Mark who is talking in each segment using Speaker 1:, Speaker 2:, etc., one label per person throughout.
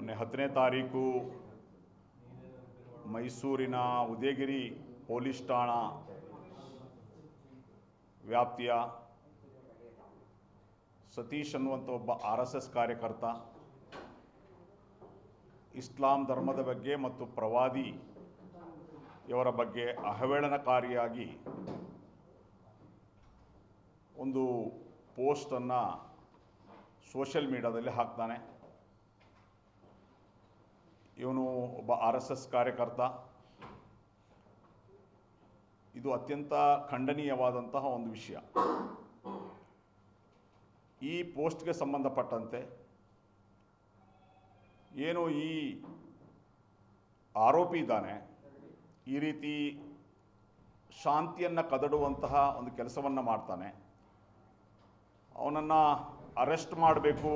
Speaker 1: ಮೊನ್ನೆ ಹತ್ತನೇ ತಾರೀಕು ಮೈಸೂರಿನ ಉದಯಗಿರಿ ಪೊಲೀಸ್ ಠಾಣಾ ವ್ಯಾಪ್ತಿಯ ಸತೀಶ್ ಅನ್ನುವಂಥ ಒಬ್ಬ ಆರ್ ಎಸ್ ಎಸ್ ಕಾರ್ಯಕರ್ತ ಇಸ್ಲಾಂ ಧರ್ಮದ ಬಗ್ಗೆ ಮತ್ತು ಪ್ರವಾದಿ ಇವರ ಬಗ್ಗೆ ಅಹವೇಳನಕಾರಿಯಾಗಿ ಒಂದು ಪೋಸ್ಟನ್ನು ಸೋಷಿಯಲ್ ಮೀಡಿಯಾದಲ್ಲಿ ಹಾಕ್ತಾನೆ. ಇವನು ಒಬ್ಬ ಆರ್ ಎಸ್ ಎಸ್ ಕಾರ್ಯಕರ್ತ. ಇದು ಅತ್ಯಂತ ಖಂಡನೀಯವಾದಂತಹ ಒಂದು ವಿಷಯ. ಈ ಪೋಸ್ಟ್ಗೆ ಸಂಬಂಧಪಟ್ಟಂತೆ ಏನು ಈ ಆರೋಪಿ ಇದ್ದಾನೆ, ಈ ರೀತಿ ಶಾಂತಿಯನ್ನು ಕದಡುವಂತಹ ಒಂದು ಕೆಲಸವನ್ನು ಮಾಡ್ತಾನೆ. ಅವನನ್ನು ಅರೆಸ್ಟ್ ಮಾಡಬೇಕು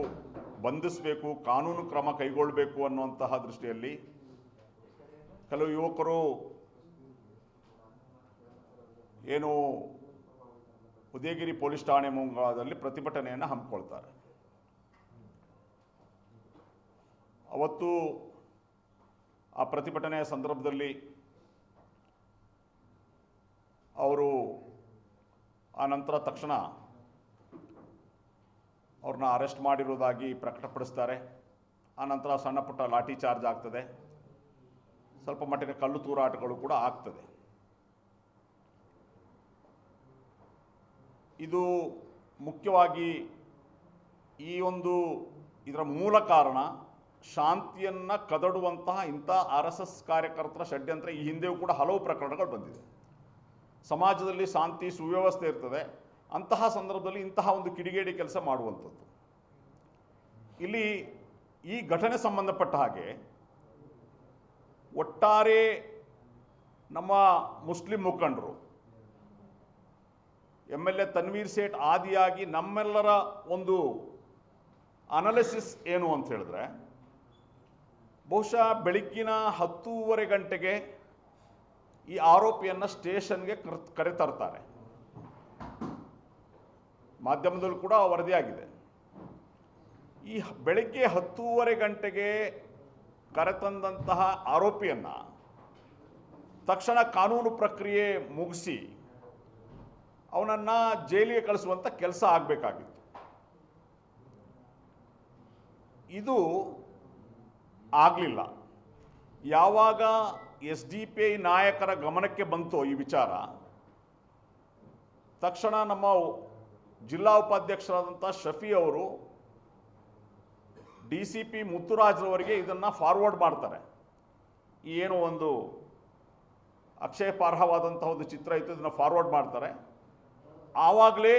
Speaker 1: ಬಂಧಿಸಬೇಕು, ಕಾನೂನು ಕ್ರಮ ಕೈಗೊಳ್ಳಬೇಕು ಅನ್ನುವಂತಹ ದೃಷ್ಟಿಯಲ್ಲಿ ಕೆಲವು ಯುವಕರು ಏನು ಉದಯಗಿರಿ ಪೊಲೀಸ್ ಠಾಣೆ ಮುಂಗಾದಲ್ಲಿ ಪ್ರತಿಭಟನೆಯನ್ನು ಹಮ್ಮಿಕೊಳ್ತಾರೆ. ಅವತ್ತು ಆ ಪ್ರತಿಭಟನೆಯ ಸಂದರ್ಭದಲ್ಲಿ ಅವರು ಆ ನಂತರ ತಕ್ಷಣ ಅವ್ರನ್ನ ಅರೆಸ್ಟ್ ಮಾಡಿರುವುದಾಗಿ ಪ್ರಕಟಪಡಿಸ್ತಾರೆ. ಆನಂತರ ನಂತರ ಸಣ್ಣ ಪುಟ್ಟ ಲಾಠಿ ಚಾರ್ಜ್ ಆಗ್ತದೆ. ಸ್ವಲ್ಪ ಮಟ್ಟಿನ ಕಲ್ಲು ತೂರಾಟಗಳು ಕೂಡ ಆಗ್ತದೆ. ಇದು ಮುಖ್ಯವಾಗಿ ಈ ಒಂದು ಇದರ ಮೂಲ ಕಾರಣ ಶಾಂತಿಯನ್ನು ಕದಡುವಂತಹ ಇಂಥ ಆರ್ ಎಸ್ ಎಸ್ ಕಾರ್ಯಕರ್ತರ ಷಡ್ಯಂತ್ರ ಈ ಹಿಂದೆಯೂ ಕೂಡ ಹಲವು ಪ್ರಕರಣಗಳು ಬಂದಿದೆ. ಸಮಾಜದಲ್ಲಿ ಶಾಂತಿ ಸುವ್ಯವಸ್ಥೆ ಇರ್ತದೆ. ಅಂತಹ ಸಂದರ್ಭದಲ್ಲಿ ಇಂತಹ ಒಂದು ಕಿಡಿಗೇಡಿ ಕೆಲಸ ಮಾಡುವಂಥದ್ದು. ಇಲ್ಲಿ ಈ ಘಟನೆ ಸಂಬಂಧಪಟ್ಟ ಹಾಗೆ ಒಟ್ಟಾರೆ ನಮ್ಮ ಮುಸ್ಲಿಂ ಮುಖಂಡರು M L A Tanveer Sait ಆದಿಯಾಗಿ ನಮ್ಮೆಲ್ಲರ ಒಂದು ಅನಾಲಿಸಿಸ್ ಏನು ಅಂತ ಹೇಳಿದ್ರೆ, ಬಹುಶಃ ಬೆಳಗ್ಗಿನ ಹತ್ತೂವರೆ ಗಂಟೆಗೆ ಈ ಆರೋಪಿಯನ್ನು ಸ್ಟೇಷನ್ಗೆ ಕರೆ ಕರೆತರ್ತಾರೆ. ಮಾಧ್ಯಮದಲ್ಲೂ ಕೂಡ ವರದಿಯಾಗಿದೆ ಈ ಬೆಳಗ್ಗೆ ಹತ್ತೂವರೆ ಗಂಟೆಗೆ ಕರೆತಂದಂತಹ ಆರೋಪಿಯನ್ನು ತಕ್ಷಣ ಕಾನೂನು ಪ್ರಕ್ರಿಯೆ ಮುಗಿಸಿ ಅವನನ್ನು ಜೈಲಿಗೆ ಕಳಿಸುವಂಥ ಕೆಲಸ ಆಗಬೇಕಾಗಿತ್ತು. ಇದು ಆಗಲಿಲ್ಲ. ಯಾವಾಗ ಎಸ್ ಡಿ ಪಿ ಐ ನಾಯಕರ ಗಮನಕ್ಕೆ ಬಂತೋ ಈ ವಿಚಾರ, ತಕ್ಷಣ ನಮ್ಮ ಜಿಲ್ಲಾ ಉಪಾಧ್ಯಕ್ಷರಾದಂಥ ಶಫಿ ಅವರು ಡಿ ಸಿ ಪಿ ಮುತ್ತುರಾಜ್ರವರಿಗೆ ಇದನ್ನು ಫಾರ್ವರ್ಡ್ ಮಾಡ್ತಾರೆ. ಏನು ಒಂದು ಅಕ್ಷಯಪಾರ್ಹವಾದಂಥ ಒಂದು ಚಿತ್ರ ಇತ್ತು, ಇದನ್ನು ಫಾರ್ವರ್ಡ್ ಮಾಡ್ತಾರೆ. ಆವಾಗಲೇ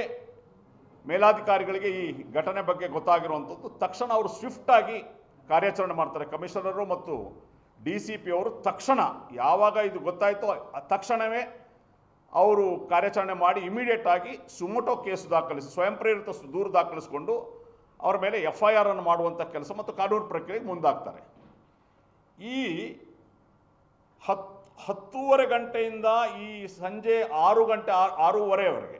Speaker 1: ಮೇಲಾಧಿಕಾರಿಗಳಿಗೆ ಈ ಘಟನೆ ಬಗ್ಗೆ ಗೊತ್ತಾಗಿರುವಂಥದ್ದು. ತಕ್ಷಣ ಅವರು ಸ್ವಿಫ್ಟಾಗಿ ಕಾರ್ಯಾಚರಣೆ ಮಾಡ್ತಾರೆ ಕಮಿಷನರು ಮತ್ತು ಡಿ ಸಿ ಪಿ ಅವರು ತಕ್ಷಣ. ಯಾವಾಗ ಇದು ಗೊತ್ತಾಯಿತೋ, ತಕ್ಷಣವೇ ಅವರು ಕಾರ್ಯಾಚರಣೆ ಮಾಡಿ ಇಮಿಡಿಯೇಟ್ ಆಗಿ ಸುಮೋಟೋ ಕೇಸು ದಾಖಲಿಸಿ, ಸ್ವಯಂ ಪ್ರೇರಿತ ದೂರು ದಾಖಲಿಸಿಕೊಂಡು ಅವರ ಮೇಲೆ ಎಫ್ ಐ ಆರ್ ಅನ್ನು ಮಾಡುವಂಥ ಕೆಲಸ ಮತ್ತು ಕಾನೂನು ಪ್ರಕ್ರಿಯೆಗೆ ಮುಂದಾಗ್ತಾರೆ. ಈ ಹತ್, ಹತ್ತೂವರೆ ಗಂಟೆಯಿಂದ ಈ ಸಂಜೆ ಆರು ಗಂಟೆ ಆರೂವರೆವರೆಗೆ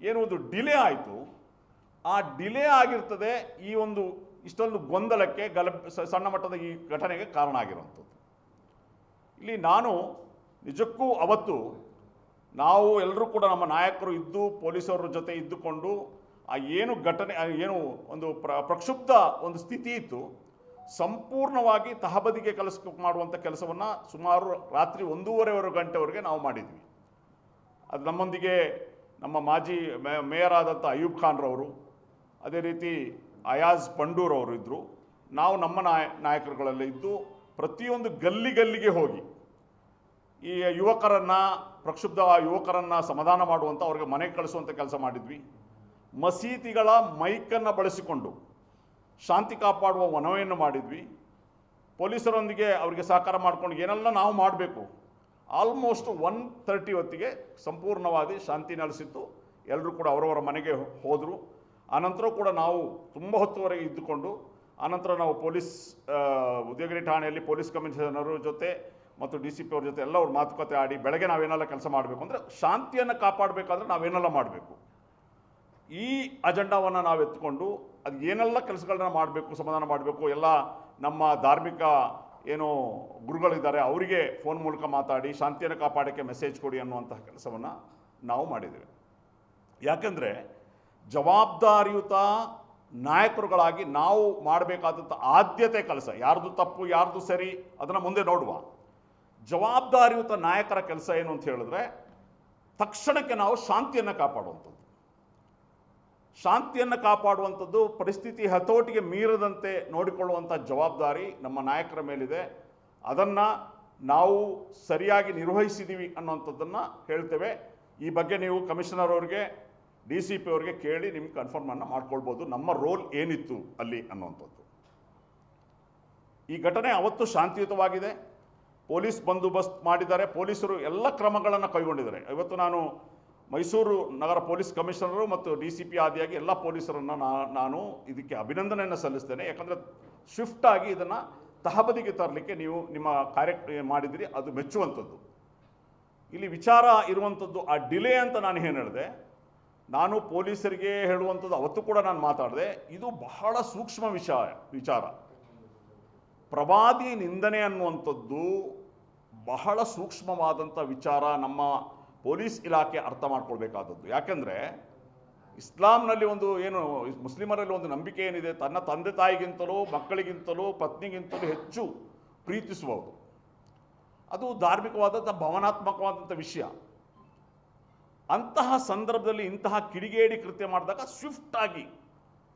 Speaker 1: ಏನು ಒಂದು ಡಿಲೇ ಆಯಿತು. ಆ ಡಿಲೇ ಆಗಿರ್ತದೆ ಈ ಒಂದು ಇಷ್ಟೊಂದು ಗೊಂದಲಕ್ಕೆ ಗಲ ಸಣ್ಣ ಮಟ್ಟದ ಈ ಘಟನೆಗೆ ಕಾರಣ ಆಗಿರುವಂಥದ್ದು. ಇಲ್ಲಿ ನಾನು ನಿಜಕ್ಕೂ ಅವತ್ತು ನಾವು ಎಲ್ಲರೂ ಕೂಡ ನಮ್ಮ ನಾಯಕರು ಇದ್ದು ಪೊಲೀಸರ ಜೊತೆ ಇದ್ದುಕೊಂಡು ಆ ಏನು ಘಟನೆ ಏನು ಒಂದು ಪ್ರ, ಪ್ರಕ್ಷುಬ್ಧ ಒಂದು ಸ್ಥಿತಿ ಇತ್ತು, ಸಂಪೂರ್ಣವಾಗಿ ತಹಬದಿಗೆ ಕೆಲಸ ಮಾಡುವಂಥ ಕೆಲಸವನ್ನು ಸುಮಾರು ರಾತ್ರಿ ಒಂದೂವರೆವರೆ ಗಂಟೆವರೆಗೆ ನಾವು ಮಾಡಿದ್ವಿ. ಅದು ನಮ್ಮೊಂದಿಗೆ ನಮ್ಮ ಮಾಜಿ ಮೇಯರ್ ಆದಂಥ ಅಯೂಬ್ ಖಾನ್ರವರು, ಅದೇ ರೀತಿ ಅಯಾಜ್ ಪಂಡೂರ್ ಅವರು ಇದ್ದರು ನಾವು ನಮ್ಮ ನಾಯ, ನಾಯಕರುಗಳೆಲ್ಲ ಇದ್ದು ಪ್ರತಿಯೊಂದು ಗಲ್ಲಿ ಗಲ್ಲಿಗೆ ಹೋಗಿ ಈ ಯುವಕರನ್ನು, ಪ್ರಕ್ಷುಬ್ಧ ಯುವಕರನ್ನು ಸಮಾಧಾನ ಮಾಡುವಂಥ ಅವ್ರಿಗೆ ಮನೆಗೆ ಕಳಿಸುವಂಥ ಕೆಲಸ ಮಾಡಿದ್ವಿ. ಮಸೀದಿಗಳ ಮೈಕನ್ನು ಬಳಸಿಕೊಂಡು ಶಾಂತಿ ಕಾಪಾಡುವ ಮನವಿಯನ್ನು ಮಾಡಿದ್ವಿ. ಪೊಲೀಸರೊಂದಿಗೆ ಅವರಿಗೆ ಸಹಕಾರ ಮಾಡ್ಕೊಂಡು ಏನೆಲ್ಲ ನಾವು ಮಾಡಬೇಕು. ಆಲ್ಮೋಸ್ಟ್ ಒನ್ ತರ್ಟಿ ಹೊತ್ತಿಗೆ ಸಂಪೂರ್ಣವಾಗಿ ಶಾಂತಿ ನೆಲೆಸಿತ್ತು. ಎಲ್ಲರೂ ಕೂಡ ಅವರವರ ಮನೆಗೆ ಹೋದರು. ಆನಂತರ ಕೂಡ ನಾವು ತುಂಬ ಹೊತ್ತುವರೆಗೆ ಇದ್ದುಕೊಂಡು, ಆನಂತರ ನಾವು ಪೊಲೀಸ್ ಉದ್ಯೋಗಿ ಠಾಣೆಯಲ್ಲಿ ಪೊಲೀಸ್ ಕಮಿಷನರ್ ಜೊತೆ ಮತ್ತು ಡಿ ಸಿ ಪಿ ಅವ್ರ ಜೊತೆ ಎಲ್ಲ ಅವ್ರ ಮಾತುಕತೆ ಆಡಿ ಬೆಳಗ್ಗೆ ನಾವೇನೆಲ್ಲ ಕೆಲಸ ಮಾಡಬೇಕು ಅಂದರೆ ಶಾಂತಿಯನ್ನು ಕಾಪಾಡಬೇಕಾದ್ರೆ ನಾವೇನೆಲ್ಲ ಮಾಡಬೇಕು. ಈ ಅಜೆಂಡಾವನ್ನು ನಾವು ಎತ್ಕೊಂಡು ಅದು ಏನೆಲ್ಲ ಕೆಲಸಗಳನ್ನ ಮಾಡಬೇಕು, ಸಮಾಧಾನ ಮಾಡಬೇಕು, ಎಲ್ಲ ನಮ್ಮ ಧಾರ್ಮಿಕ ಏನು ಗುರುಗಳಿದ್ದಾರೆ ಅವರಿಗೆ ಫೋನ್ ಮೂಲಕ ಮಾತಾಡಿ ಶಾಂತಿಯನ್ನು ಕಾಪಾಡೋಕ್ಕೆ ಮೆಸೇಜ್ ಕೊಡಿ ಅನ್ನುವಂತಹ ಕೆಲಸವನ್ನು ನಾವು ಮಾಡಿದ್ದೇವೆ. ಯಾಕೆಂದರೆ ಜವಾಬ್ದಾರಿಯುತ ನಾಯಕರುಗಳಾಗಿ ನಾವು ಮಾಡಬೇಕಾದಂಥ ಆದ್ಯತೆ ಕೆಲಸ, ಯಾರ್ದು ತಪ್ಪು, ಯಾರ್ದು ಸರಿ ಅದನ್ನು ಮುಂದೆ ನೋಡುವ. ಜವಾಬ್ದಾರಿಯುತ ನಾಯಕರ ಕೆಲಸ ಏನು ಅಂತ ಹೇಳಿದ್ರೆ, ತಕ್ಷಣಕ್ಕೆ ನಾವು ಶಾಂತಿಯನ್ನು ಕಾಪಾಡುವಂಥದ್ದು. ಶಾಂತಿಯನ್ನು ಕಾಪಾಡುವಂಥದ್ದು, ಪರಿಸ್ಥಿತಿ ಹತೋಟಿಗೆ ಮೀರದಂತೆ ನೋಡಿಕೊಳ್ಳುವಂಥ ಜವಾಬ್ದಾರಿ ನಮ್ಮ ನಾಯಕರ ಮೇಲಿದೆ. ಅದನ್ನು ನಾವು ಸರಿಯಾಗಿ ನಿರ್ವಹಿಸಿದ್ದೀವಿ ಅನ್ನುವಂಥದ್ದನ್ನು ಹೇಳ್ತೇವೆ. ಈ ಬಗ್ಗೆ ನೀವು ಕಮಿಷನರ್ ಅವ್ರಿಗೆ, ಡಿ ಸಿ ಪಿ ಅವ್ರಿಗೆ ಕೇಳಿ ನಿಮ್ಗೆ ಕನ್ಫರ್ಮನ್ನು ಮಾಡ್ಕೊಳ್ಬೋದು. ನಮ್ಮ ರೋಲ್ ಏನಿತ್ತು ಅಲ್ಲಿ ಅನ್ನುವಂಥದ್ದು. ಈ ಘಟನೆ ಅವತ್ತು ಶಾಂತಿಯುತವಾಗಿದೆ. ಪೊಲೀಸ್ ಬಂದೋಬಸ್ತ್ ಮಾಡಿದ್ದಾರೆ. ಪೊಲೀಸರು ಎಲ್ಲ ಕ್ರಮಗಳನ್ನು ಕೈಗೊಂಡಿದ್ದಾರೆ. ಇವತ್ತು ನಾನು ಮೈಸೂರು ನಗರ ಪೊಲೀಸ್ ಕಮಿಷನರು ಮತ್ತು ಡಿ ಸಿ ಪಿ ಆದಿಯಾಗಿ ಎಲ್ಲ ಪೊಲೀಸರನ್ನು ನಾನು ಇದಕ್ಕೆ ಅಭಿನಂದನೆಯನ್ನು ಸಲ್ಲಿಸ್ತೇನೆ. ಯಾಕಂದರೆ ಆಗಿ ಇದನ್ನು ತಹಬದಿಗೆ ತರಲಿಕ್ಕೆ ನೀವು ನಿಮ್ಮ ಕಾರ್ಯ ಮಾಡಿದಿರಿ, ಅದು ಮೆಚ್ಚುವಂಥದ್ದು. ಇಲ್ಲಿ ವಿಚಾರ ಇರುವಂಥದ್ದು ಆ ಡಿಲೇ ಅಂತ ನಾನು ಏನು ಹೇಳಿದೆ, ನಾನು ಪೊಲೀಸರಿಗೆ ಹೇಳುವಂಥದ್ದು ಅವತ್ತು ಕೂಡ ನಾನು ಮಾತಾಡಿದೆ, ಇದು ಬಹಳ ಸೂಕ್ಷ್ಮ ವಿಷಯ, ವಿಚಾರ. ಪ್ರವಾದಿ ನಿಂದನೆ ಅನ್ನುವಂಥದ್ದು ಬಹಳ ಸೂಕ್ಷ್ಮವಾದಂಥ ವಿಚಾರ ನಮ್ಮ ಪೊಲೀಸ್ ಇಲಾಖೆ ಅರ್ಥ ಮಾಡ್ಕೊಳ್ಬೇಕಾದದ್ದು. ಯಾಕೆಂದರೆ ಇಸ್ಲಾಂನಲ್ಲಿ ಒಂದು ಏನು ಮುಸ್ಲಿಮರಲ್ಲಿ ಒಂದು ನಂಬಿಕೆ ಏನಿದೆ, ತನ್ನ ತಂದೆ ತಾಯಿಗಿಂತಲೂ, ಮಕ್ಕಳಿಗಿಂತಲೂ, ಪತ್ನಿಗಿಂತಲೂ ಹೆಚ್ಚು ಪ್ರೀತಿಸುವುದು ಅದು ಧಾರ್ಮಿಕವಾದಂಥ ಭಾವನಾತ್ಮಕವಾದಂಥ ವಿಷಯ. ಅಂತಹ ಸಂದರ್ಭದಲ್ಲಿ ಇಂತಹ ಕಿಡಿಗೇಡಿ ಕೃತ್ಯ ಮಾಡಿದಾಗ ಸ್ವಿಫ್ಟ್ ಆಗಿ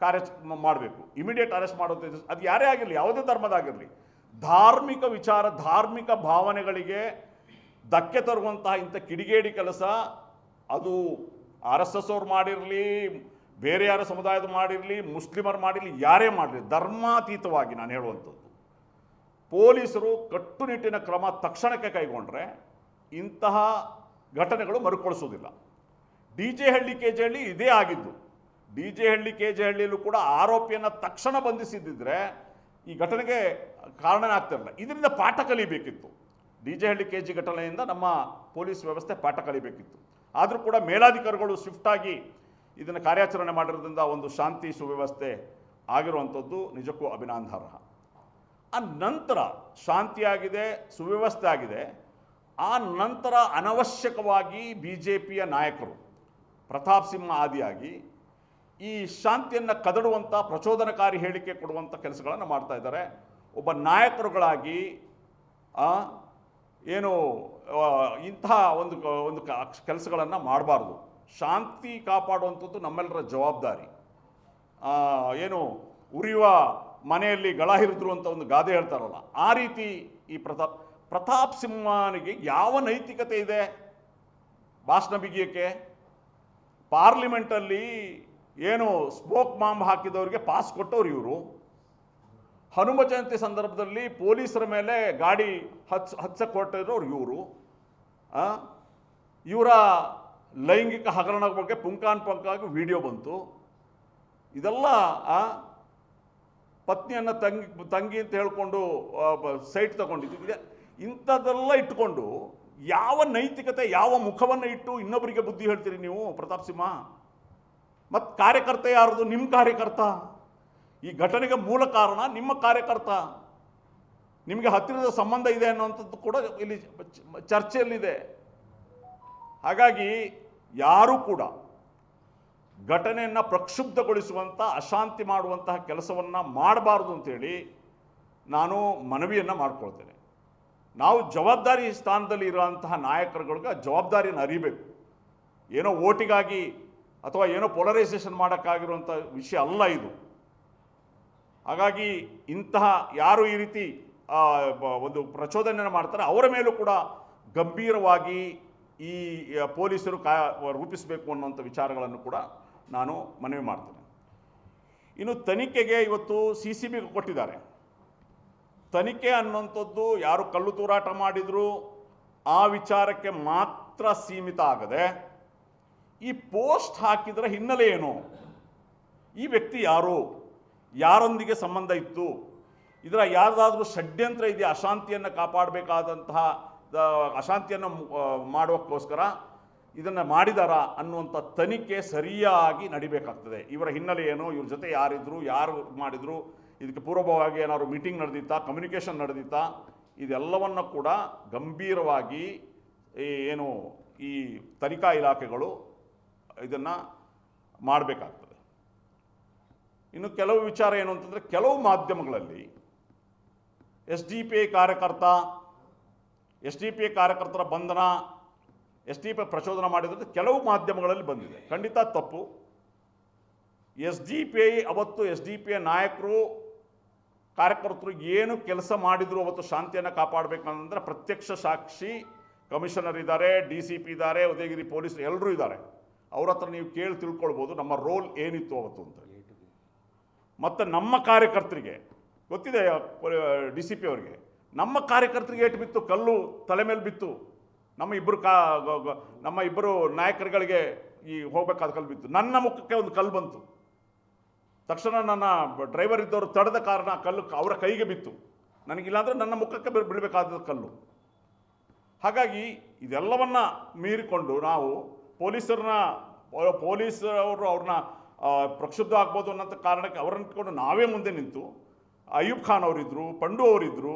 Speaker 1: ಕಾರ್ಯ ಮಾಡಬೇಕು. ಇಮಿಡಿಯೇಟ್ ಅರೆಸ್ಟ್ ಮಾಡೋದು ಅದು ಯಾರೇ ಆಗಿರಲಿ, ಯಾವುದೇ ಧರ್ಮದಾಗಿರಲಿ. ಧಾರ್ಮಿಕ ವಿಚಾರ, ಧಾರ್ಮಿಕ ಭಾವನೆಗಳಿಗೆ ಧಕ್ಕೆ ತರುವಂತಹ ಇಂಥ ಕಿಡಿಗೇಡಿ ಕೆಲಸ, ಅದು ಆರ್ ಎಸ್ ಎಸ್ ಅವ್ರು ಮಾಡಿರಲಿ, ಬೇರೆ ಯಾರ ಸಮುದಾಯದ ಮಾಡಿರಲಿ, ಮುಸ್ಲಿಮರು ಮಾಡಿರಲಿ, ಯಾರೇ ಮಾಡಲಿ ಧರ್ಮಾತೀತವಾಗಿ ನಾನು ಹೇಳುವಂಥದ್ದು. ಪೊಲೀಸರು ಕಟ್ಟುನಿಟ್ಟಿನ ಕ್ರಮ ತಕ್ಷಣಕ್ಕೆ ಕೈಗೊಂಡ್ರೆ ಇಂತಹ ಘಟನೆಗಳು ಮರುಕಳಿಸೋದಿಲ್ಲ. D J Halli K J Halli ಇದೇ ಆಗಿದ್ದು. D J Halli K J ಹಳ್ಳಿಯಲ್ಲೂ ಕೂಡ ಆರೋಪಿಯನ್ನು ತಕ್ಷಣ ಬಂಧಿಸಿದ್ದಿದ್ರೆ ಈ ಘಟನೆಗೆ ಕಾರಣನೇ ಆಗ್ತಿರಲಿಲ್ಲ ಇದರಿಂದ ಪಾಠ ಕಲಿಬೇಕಿತ್ತು. D J Halli K G ಘಟನೆಯಿಂದ ನಮ್ಮ ಪೊಲೀಸ್ ವ್ಯವಸ್ಥೆ ಪಾಠ ಕಲಿಬೇಕಿತ್ತು. ಆದರೂ ಕೂಡ ಮೇಲಾಧಿಕಾರಿಗಳು ಸ್ವಿಫ್ಟಾಗಿ ಇದನ್ನು ಕಾರ್ಯಾಚರಣೆ ಮಾಡಿರೋದ್ರಿಂದ ಒಂದು ಶಾಂತಿ ಸುವ್ಯವಸ್ಥೆ ಆಗಿರುವಂಥದ್ದು ನಿಜಕ್ಕೂ ಅಭಿನಂದಾರ್ಹ ಆ ನಂತರ ಶಾಂತಿಯಾಗಿದೆ, ಸುವ್ಯವಸ್ಥೆ ಆಗಿದೆ. ಆ ನಂತರ ಅನವಶ್ಯಕವಾಗಿ ಬಿ ಜೆ ಪಿಯ ನಾಯಕರು ಪ್ರತಾಪ್ ಸಿಂಹ ಆದಿಯಾಗಿ ಈ ಶಾಂತಿಯನ್ನು ಕದಡುವಂಥ ಪ್ರಚೋದನಕಾರಿ ಹೇಳಿಕೆ ಕೊಡುವಂಥ ಕೆಲಸಗಳನ್ನು ಮಾಡ್ತಾ ಇದ್ದಾರೆ. ಒಬ್ಬ ನಾಯಕರುಗಳಾಗಿ ಏನು ಇಂತಹ ಒಂದು ಒಂದು ಕೆಲಸಗಳನ್ನು ಮಾಡಬಾರ್ದು. ಶಾಂತಿ ಕಾಪಾಡುವಂಥದ್ದು ನಮ್ಮೆಲ್ಲರ ಜವಾಬ್ದಾರಿ. ಏನು, ಉರಿಯುವ ಮನೆಯಲ್ಲಿ ಗಳ ಹಿರಿದ್ರು ಅಂತ ಒಂದು ಗಾದೆ ಹೇಳ್ತಾರಲ್ಲ, ಆ ರೀತಿ ಈ ಪ್ರತಾಪ್ ಪ್ರತಾಪ್ ಸಿಂಹನಿಗೆ ಯಾವ ನೈತಿಕತೆ ಇದೆ? ಭಾಷಣ ಬಿಗಿಯಕ್ಕೆ ಪಾರ್ಲಿಮೆಂಟಲ್ಲಿ ಏನು ಸ್ಮೋಕ್ ಮಾಂಬ್ ಹಾಕಿದವರಿಗೆ ಪಾಸ್ ಕೊಟ್ಟವ್ರು ಇವರು. ಹನುಮ ಜಯಂತಿ ಸಂದರ್ಭದಲ್ಲಿ ಪೊಲೀಸರ ಮೇಲೆ ಗಾಡಿ ಹಚ್ ಹಚ್ಚಕ್ಕೆ ಹೊರಟಿರೋರು ಇವರು ಇವರ ಲೈಂಗಿಕ ಹಗರಣ ಬಗ್ಗೆ ಪುಂಕಾನ್ ಪಂಕಾಗಿ ವಿಡಿಯೋ ಬಂತು. ಇದೆಲ್ಲ ಪತ್ನಿಯನ್ನು ತಂಗಿ ತಂಗಿ ಅಂತ ಹೇಳ್ಕೊಂಡು ಸೈಟ್ ತಗೊಂಡಿದ್ದು. ಇದೆ ಇಂಥದ್ದೆಲ್ಲ ಇಟ್ಕೊಂಡು ಯಾವ ನೈತಿಕತೆ, ಯಾವ ಮುಖವನ್ನು ಇಟ್ಟು ಇನ್ನೊಬ್ಬರಿಗೆ ಬುದ್ಧಿ ಹೇಳ್ತೀರಿ ನೀವು ಪ್ರತಾಪ್ ಸಿಂಹ? ಮತ್ತು ಕಾರ್ಯಕರ್ತ ಯಾರ್ದು? ನಿಮ್ಮ ಕಾರ್ಯಕರ್ತ? ಈ ಘಟನೆಗೆ ಮೂಲ ಕಾರಣ ನಿಮ್ಮ ಕಾರ್ಯಕರ್ತ. ನಿಮಗೆ ಹತ್ತಿರದ ಸಂಬಂಧ ಇದೆ ಅನ್ನುವಂಥದ್ದು ಕೂಡ ಇಲ್ಲಿ ಚರ್ಚೆಯಲ್ಲಿದೆ. ಹಾಗಾಗಿ ಯಾರೂ ಕೂಡ ಘಟನೆಯನ್ನು ಪ್ರಕ್ಷುಬ್ಧಗೊಳಿಸುವಂಥ ಅಶಾಂತಿ ಮಾಡುವಂತಹ ಕೆಲಸವನ್ನು ಮಾಡಬಾರ್ದು ಅಂತೇಳಿ ನಾನು ಮನವಿಯನ್ನು ಮಾಡ್ಕೊಳ್ತೇನೆ. ನಾವು ಜವಾಬ್ದಾರಿ ಸ್ಥಾನದಲ್ಲಿ ಇರುವಂತಹ ನಾಯಕರುಗಳಿಗೆ ಆ ಜವಾಬ್ದಾರಿಯನ್ನು ಅರಿಬೇಕು. ಏನೋ ಓಟಿಗಾಗಿ ಅಥವಾ ಏನೋ ಪೊಲರೈಸೇಷನ್ ಮಾಡೋಕ್ಕಾಗಿರುವಂಥ ವಿಷಯ ಅಲ್ಲ ಇದು. ಹಾಗಾಗಿ ಇಂತಹ ಯಾರು ಈ ರೀತಿ ಒಂದು ಪ್ರಚೋದನೆಯನ್ನು ಮಾಡ್ತಾರೆ, ಅವರ ಮೇಲೂ ಕೂಡ ಗಂಭೀರವಾಗಿ ಈ ಪೊಲೀಸರು ಕಾ, ರೂಪಿಸಬೇಕು ಅನ್ನುವಂಥ ವಿಚಾರಗಳನ್ನು ಕೂಡ ನಾನು ಮನವಿ ಮಾಡ್ತೇನೆ. ಇನ್ನು ತನಿಖೆಗೆ ಇವತ್ತು ಸಿ ಸಿ ಬಿ ಕೊಟ್ಟಿದ್ದಾರೆ. ತನಿಖೆ ಅನ್ನುವಂಥದ್ದು ಯಾರು ಕಲ್ಲು ತೂರಾಟ ಮಾಡಿದ್ರು, ಆ ವಿಚಾರಕ್ಕೆ ಮಾತ್ರ ಸೀಮಿತ ಆಗದೆ, ಈ ಪೋಸ್ಟ್ ಹಾಕಿದ್ರೆ ಹಿನ್ನೆಲೆ ಏನು? ಈ ವ್ಯಕ್ತಿ ಯಾರು? ಯಾರೊಂದಿಗೆ ಸಂಬಂಧ ಇತ್ತು? ಇದರ ಯಾರ್ದಾದ್ರೂ ಷಡ್ಯಂತ್ರ ಇದೆಯಾ? ಅಶಾಂತಿಯನ್ನು ಕಾಪಾಡಬೇಕಾದಂತಹ ಅಶಾಂತಿಯನ್ನು ಮಾಡೋಕ್ಕೋಸ್ಕರ ಇದನ್ನು ಮಾಡಿದಾರಾ ಅನ್ನುವಂಥ ತನಿಖೆ ಸರಿಯಾಗಿ ನಡಿಬೇಕಾಗ್ತದೆ. ಇವರ ಹಿನ್ನೆಲೆ ಏನು? ಇವ್ರ ಜೊತೆ ಯಾರಿದ್ರು? ಯಾರು ಮಾಡಿದ್ರು? ಇದಕ್ಕೆ ಪೂರ್ವಭಾವವಾಗಿ ಏನಾದ್ರು ಮೀಟಿಂಗ್ ನಡೆದಿತ್ತಾ? ಕಮ್ಯುನಿಕೇಷನ್ ನಡೆದಿತ್ತಾ? ಇದೆಲ್ಲವನ್ನು ಕೂಡ ಗಂಭೀರವಾಗಿ ಏನು ಈ ತನಿಖಾ ಇಲಾಖೆಗಳು ಇದನ್ನು ಮಾಡಬೇಕಾಗ್ತದೆ. ಇನ್ನು ಕೆಲವು ವಿಚಾರ ಏನು ಅಂತಂದರೆ ಕೆಲವು ಮಾಧ್ಯಮಗಳಲ್ಲಿ ಎಸ್ ಡಿ ಪಿ ಐ ಕಾರ್ಯಕರ್ತ ಎಸ್ ಡಿ ಪಿ ಐ ಕಾರ್ಯಕರ್ತರ ಬಂಧನ ಎಸ್ ಡಿ ಪಿ ಐ ಪ್ರಚೋದನೆ ಮಾಡಿದ್ರೆ ಕೆಲವು ಮಾಧ್ಯಮಗಳಲ್ಲಿ ಬಂದಿದೆ. ಖಂಡಿತ ತಪ್ಪು. ಎಸ್ ಡಿ ಪಿ ಐ ಅವತ್ತು ಎಸ್ ಡಿ ಪಿ ಐ ನಾಯಕರು, ಕಾರ್ಯಕರ್ತರು ಏನು ಕೆಲಸ ಮಾಡಿದ್ರು ಅವತ್ತು ಶಾಂತಿಯನ್ನು ಕಾಪಾಡಬೇಕಂದ್ರೆ ಪ್ರತ್ಯಕ್ಷ ಸಾಕ್ಷಿ ಕಮಿಷನರ್ ಇದ್ದಾರೆ, ಡಿ ಸಿ ಪಿ ಇದ್ದಾರೆ, ಉದಯಗಿರಿ ಪೊಲೀಸರು ಎಲ್ಲರೂ ಇದ್ದಾರೆ. ಅವ್ರ ಹತ್ರ ನೀವು ಕೇಳಿ ತಿಳ್ಕೊಳ್ಬೋದು ನಮ್ಮ ರೋಲ್ ಏನಿತ್ತು ಅವತ್ತು ಅಂತ. ಮತ್ತು ನಮ್ಮ ಕಾರ್ಯಕರ್ತರಿಗೆ, ಗೊತ್ತಿದೆ ಡಿ ಸಿ ಪಿ ಅವರಿಗೆ, ನಮ್ಮ ಕಾರ್ಯಕರ್ತರಿಗೆ ಏಟು ಬಿತ್ತು, ಕಲ್ಲು ತಲೆ ಮೇಲೆ ಬಿತ್ತು. ನಮ್ಮ ಇಬ್ಬರು ಕಾ ನಮ್ಮ ಇಬ್ಬರು ನಾಯಕರುಗಳಿಗೆ ಈ ಹೋಗ್ಬೇಕಾದ ಕಲ್ಲು ಬಿತ್ತು. ನನ್ನ ಮುಖಕ್ಕೆ ಒಂದು ಕಲ್ಲು ಬಂತು. ತಕ್ಷಣ ನನ್ನ ಡ್ರೈವರ್ ಇದ್ದವರು ತಡೆದ ಕಾರಣ ಕಲ್ಲು ಅವರ ಕೈಗೆ ಬಿತ್ತು. ನನಗಿಲ್ಲಾಂದರೆ ನನ್ನ ಮುಖಕ್ಕೆ ಬಿಡಬೇಕಾದ ಕಲ್ಲು. ಹಾಗಾಗಿ ಇದೆಲ್ಲವನ್ನು ಮೀರಿಕೊಂಡು ನಾವು ಪೊಲೀಸರನ್ನ ಪೊಲೀಸರವರು ಅವ್ರನ್ನ ಪ್ರಕ್ಷುಬ್ಧ ಆಗ್ಬೋದು ಅನ್ನೋಂಥ ಕಾರಣಕ್ಕೆ ಅವರನ್ನು ಇಟ್ಕೊಂಡು ನಾವೇ ಮುಂದೆ ನಿಂತು ಅಯೂಬ್ ಖಾನ್ ಅವರಿದ್ದರು ಪಂಡು ಅವರಿದ್ದರು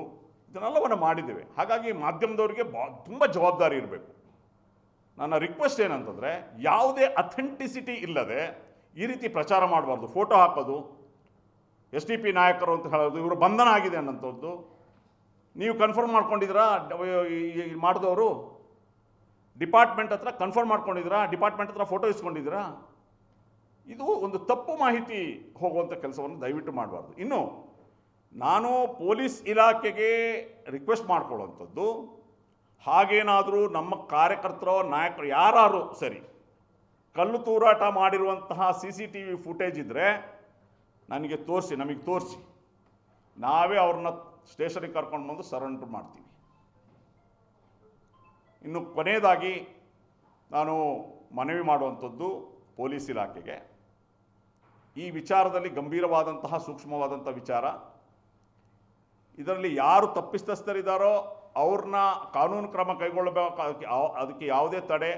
Speaker 1: ಇದನ್ನೆಲ್ಲವನ್ನು ಮಾಡಿದ್ದೇವೆ. ಹಾಗಾಗಿ ಮಾಧ್ಯಮದವರಿಗೆ ಬಾ, ತುಂಬ ಜವಾಬ್ದಾರಿ ಇರಬೇಕು. ನನ್ನ ರಿಕ್ವೆಸ್ಟ್ ಏನಂತಂದರೆ, ಯಾವುದೇ ಅಥೆಂಟಿಸಿಟಿ ಇಲ್ಲದೆ ಈ ರೀತಿ ಪ್ರಚಾರ ಮಾಡಬಾರ್ದು. ಫೋಟೋ ಹಾಕೋದು ಎಸ್ ಟಿ ಪಿ ನಾಯಕರು ಅಂತ ಹೇಳೋದು, ಇವರು ಬಂಧನ ಆಗಿದೆ ಅನ್ನೋಂಥದ್ದು. ನೀವು ಕನ್ಫರ್ಮ್ ಮಾಡ್ಕೊಂಡಿದ್ದೀರಾ? ಮಾಡಿದವರು? ಡಿಪಾರ್ಟ್ಮೆಂಟ್ ಹತ್ರ ಕನ್ಫರ್ಮ್ ಮಾಡ್ಕೊಂಡಿದ್ದೀರಾ? ಡಿಪಾರ್ಟ್ಮೆಂಟ್ ಹತ್ರ ಫೋಟೋ ಇಸ್ಕೊಂಡಿದ್ದೀರಾ? ಇದು ಒಂದು ತಪ್ಪು ಮಾಹಿತಿ ಹೋಗುವಂಥ ಕೆಲಸವನ್ನು ದಯವಿಟ್ಟು ಮಾಡಬಾರ್ದು. ಇನ್ನು ನಾನು ಪೊಲೀಸ್ ಇಲಾಖೆಗೆ ರಿಕ್ವೆಸ್ಟ್ ಮಾಡ್ಕೊಳ್ಳುವಂಥದ್ದು, ಹಾಗೇನಾದರೂ ನಮ್ಮ ಕಾರ್ಯಕರ್ತರೋ, ನಾಯಕರು ಯಾರು ಸರಿ ಕಲ್ಲು ತೂರಾಟ ಮಾಡಿರುವಂತಹ C C T V footage ಇದ್ದರೆ ನನಗೆ ತೋರಿಸಿ, ನಮಗೆ ತೋರಿಸಿ. ನಾವೇ ಅವ್ರನ್ನ ಸ್ಟೇಷನಿಗೆ ಕರ್ಕೊಂಡು ಬಂದು ಸರೆಂಡರ್ ಮಾಡ್ತೀವಿ. ಇನ್ನು ಕೊನೆಯದಾಗಿ ನಾನು ಮನವಿ ಮಾಡುವಂಥದ್ದು ಪೊಲೀಸ್ ಇಲಾಖೆಗೆ. ಈ ವಿಚಾರದಲ್ಲಿ ಗಂಭೀರವಾದಂತಹ ಸೂಕ್ಷ್ಮವಾದಂಥ ವಿಚಾರ. ಇದರಲ್ಲಿ ಯಾರು ತಪ್ಪಿಸ್ತಸ್ಥರಿದ್ದಾರೋ ಅವ್ರನ್ನ ಕಾನೂನು ಕ್ರಮ ಕೈಗೊಳ್ಳಬೇಕು, ಅದಕ್ಕೆ ಯಾವುದೇ ತಡೆ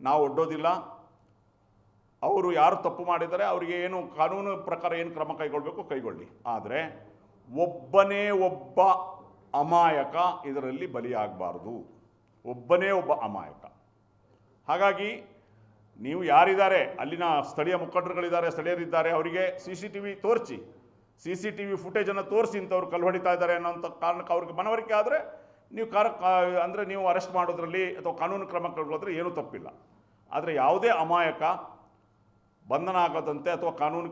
Speaker 1: ನಾವು ಒಡ್ಡೋದಿಲ್ಲ. ಅವರು ಯಾರು ತಪ್ಪು ಮಾಡಿದ್ದಾರೆ ಅವರಿಗೆ ಏನು ಕಾನೂನು ಪ್ರಕಾರ ಏನು ಕ್ರಮ ಕೈಗೊಳ್ಳಬೇಕು ಕೈಗೊಳ್ಳಿ. ಆದರೆ ಒಬ್ಬನೇ ಒಬ್ಬ ಅಮಾಯಕ ಇದರಲ್ಲಿ ಬಲಿಯಾಗಬಾರ್ದು. ಒಬ್ಬನೇ ಒಬ್ಬ ಅಮಾಯಕ. ಹಾಗಾಗಿ ನೀವು ಯಾರಿದ್ದಾರೆ? ಅಲ್ಲಿನ ಸ್ಥಳೀಯ ಮುಖಂಡರುಗಳಿದ್ದಾರೆ, ಸ್ಥಳೀಯರಿದ್ದಾರೆ, ಅವರಿಗೆ ಸಿ ಸಿ ಟಿ ವಿ ತೋರಿಸಿ. ಸಿ ಸಿ ಟಿ ವಿ ಫುಟೇಜನ್ನು ತೋರಿಸಿ ಇಂಥವ್ರು ಕಲ್ಲು ಹೊಡಿತಾ ಇದ್ದಾರೆ ಅನ್ನೋಂಥ ಕಾರಣಕ್ಕೆ ಅವ್ರಿಗೆ ಮನವರಿಕೆ ಆದರೆ ನೀವು ಕಾರ ಅಂದರೆ ನೀವು ಅರೆಸ್ಟ್ ಮಾಡೋದ್ರಲ್ಲಿ ಅಥವಾ ಕಾನೂನು ಕ್ರಮ ಕೈಗೊಳ್ಳೋದ್ರೆ ಏನೂ ತಪ್ಪಿಲ್ಲ. ಆದರೆ ಯಾವುದೇ ಅಮಾಯಕ ಬಂಧನ ಆಗದಂತೆ ಅಥವಾ ಕಾನೂನು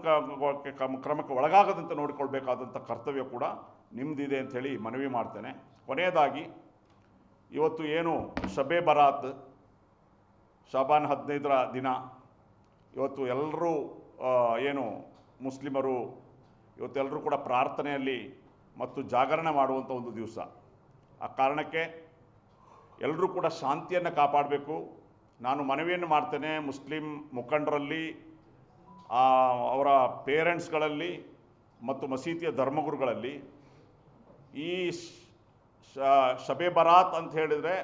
Speaker 1: ಕ್ರಮಕ್ಕೆ ಒಳಗಾಗದಂತೆ ನೋಡಿಕೊಳ್ಬೇಕಾದಂಥ ಕರ್ತವ್ಯ ಕೂಡ ನಿಮ್ಮದಿದೆ ಅಂಥೇಳಿ ಮನವಿ ಮಾಡ್ತೇನೆ. ಕೊನೆಯದಾಗಿ, ಇವತ್ತು ಏನು ಶಬೆ ಬರಾತ್ ಶಾಬಾನ್ ಹದಿನೈದರ ದಿನ ಇವತ್ತು ಎಲ್ಲರೂ ಏನು ಮುಸ್ಲಿಮರು ಇವತ್ತೆಲ್ಲರೂ ಕೂಡ ಪ್ರಾರ್ಥನೆಯಲ್ಲಿ ಮತ್ತು ಜಾಗರಣೆ ಮಾಡುವಂಥ ಒಂದು ದಿವಸ. ಆ ಕಾರಣಕ್ಕೆ ಎಲ್ಲರೂ ಕೂಡ ಶಾಂತಿಯನ್ನು ಕಾಪಾಡಬೇಕು. ನಾನು ಮನವಿಯನ್ನು ಮಾಡ್ತೇನೆ ಮುಸ್ಲಿಂ ಮುಖಂಡರಲ್ಲಿ ಅವರ ಪೇರೆಂಟ್ಸ್ಗಳಲ್ಲಿ ಮತ್ತು ಮಸೀದಿಯ ಧರ್ಮಗುರುಗಳಲ್ಲಿ. ಈ ಶಬೆ ಬರಾತ್ ಅಂತ ಹೇಳಿದರೆ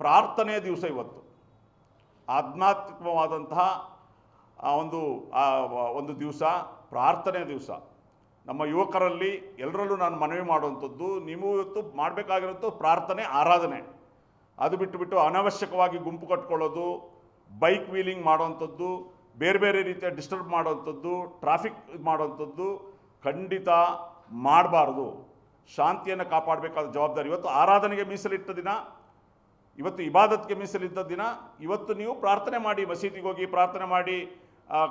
Speaker 1: ಪ್ರಾರ್ಥನೆಯ ದಿವಸ ಇವತ್ತು. ಆಧ್ಯಾತ್ಮಿಕವಾದಂತಹ ಒಂದು ಒಂದು ದಿವಸ, ಪ್ರಾರ್ಥನೆಯ ದಿವಸ. ನಮ್ಮ ಯುವಕರಲ್ಲಿ ಎಲ್ಲರಲ್ಲೂ ನಾನು ಮನವಿ ಮಾಡುವಂಥದ್ದು, ನೀವು ಇವತ್ತು ಮಾಡಬೇಕಾಗಿರೋಂಥ ಪ್ರಾರ್ಥನೆ, ಆರಾಧನೆ. ಅದು ಬಿಟ್ಟುಬಿಟ್ಟು ಅನಾವಶ್ಯಕವಾಗಿ ಗುಂಪು ಕಟ್ಕೊಳ್ಳೋದು, ಬೈಕ್ ವೀಲಿಂಗ್ ಮಾಡುವಂಥದ್ದು, ಬೇರೆ ಬೇರೆ ರೀತಿಯ ಡಿಸ್ಟರ್ಬ್ ಮಾಡುವಂಥದ್ದು, ಟ್ರಾಫಿಕ್ ಮಾಡುವಂಥದ್ದು ಖಂಡಿತ ಮಾಡಬಾರ್ದು. ಶಾಂತಿಯನ್ನು ಕಾಪಾಡಬೇಕಾದ ಜವಾಬ್ದಾರಿ. ಇವತ್ತು ಆರಾಧನೆಗೆ ಮೀಸಲಿಟ್ಟ ದಿನ ಇವತ್ತು ಇಬಾದತ್ಗೆ ಮೀಸಲಿದ್ದ ದಿನ, ಇವತ್ತು ನೀವು ಪ್ರಾರ್ಥನೆ ಮಾಡಿ, ಮಸೀದಿಗೆ ಹೋಗಿ ಪ್ರಾರ್ಥನೆ ಮಾಡಿ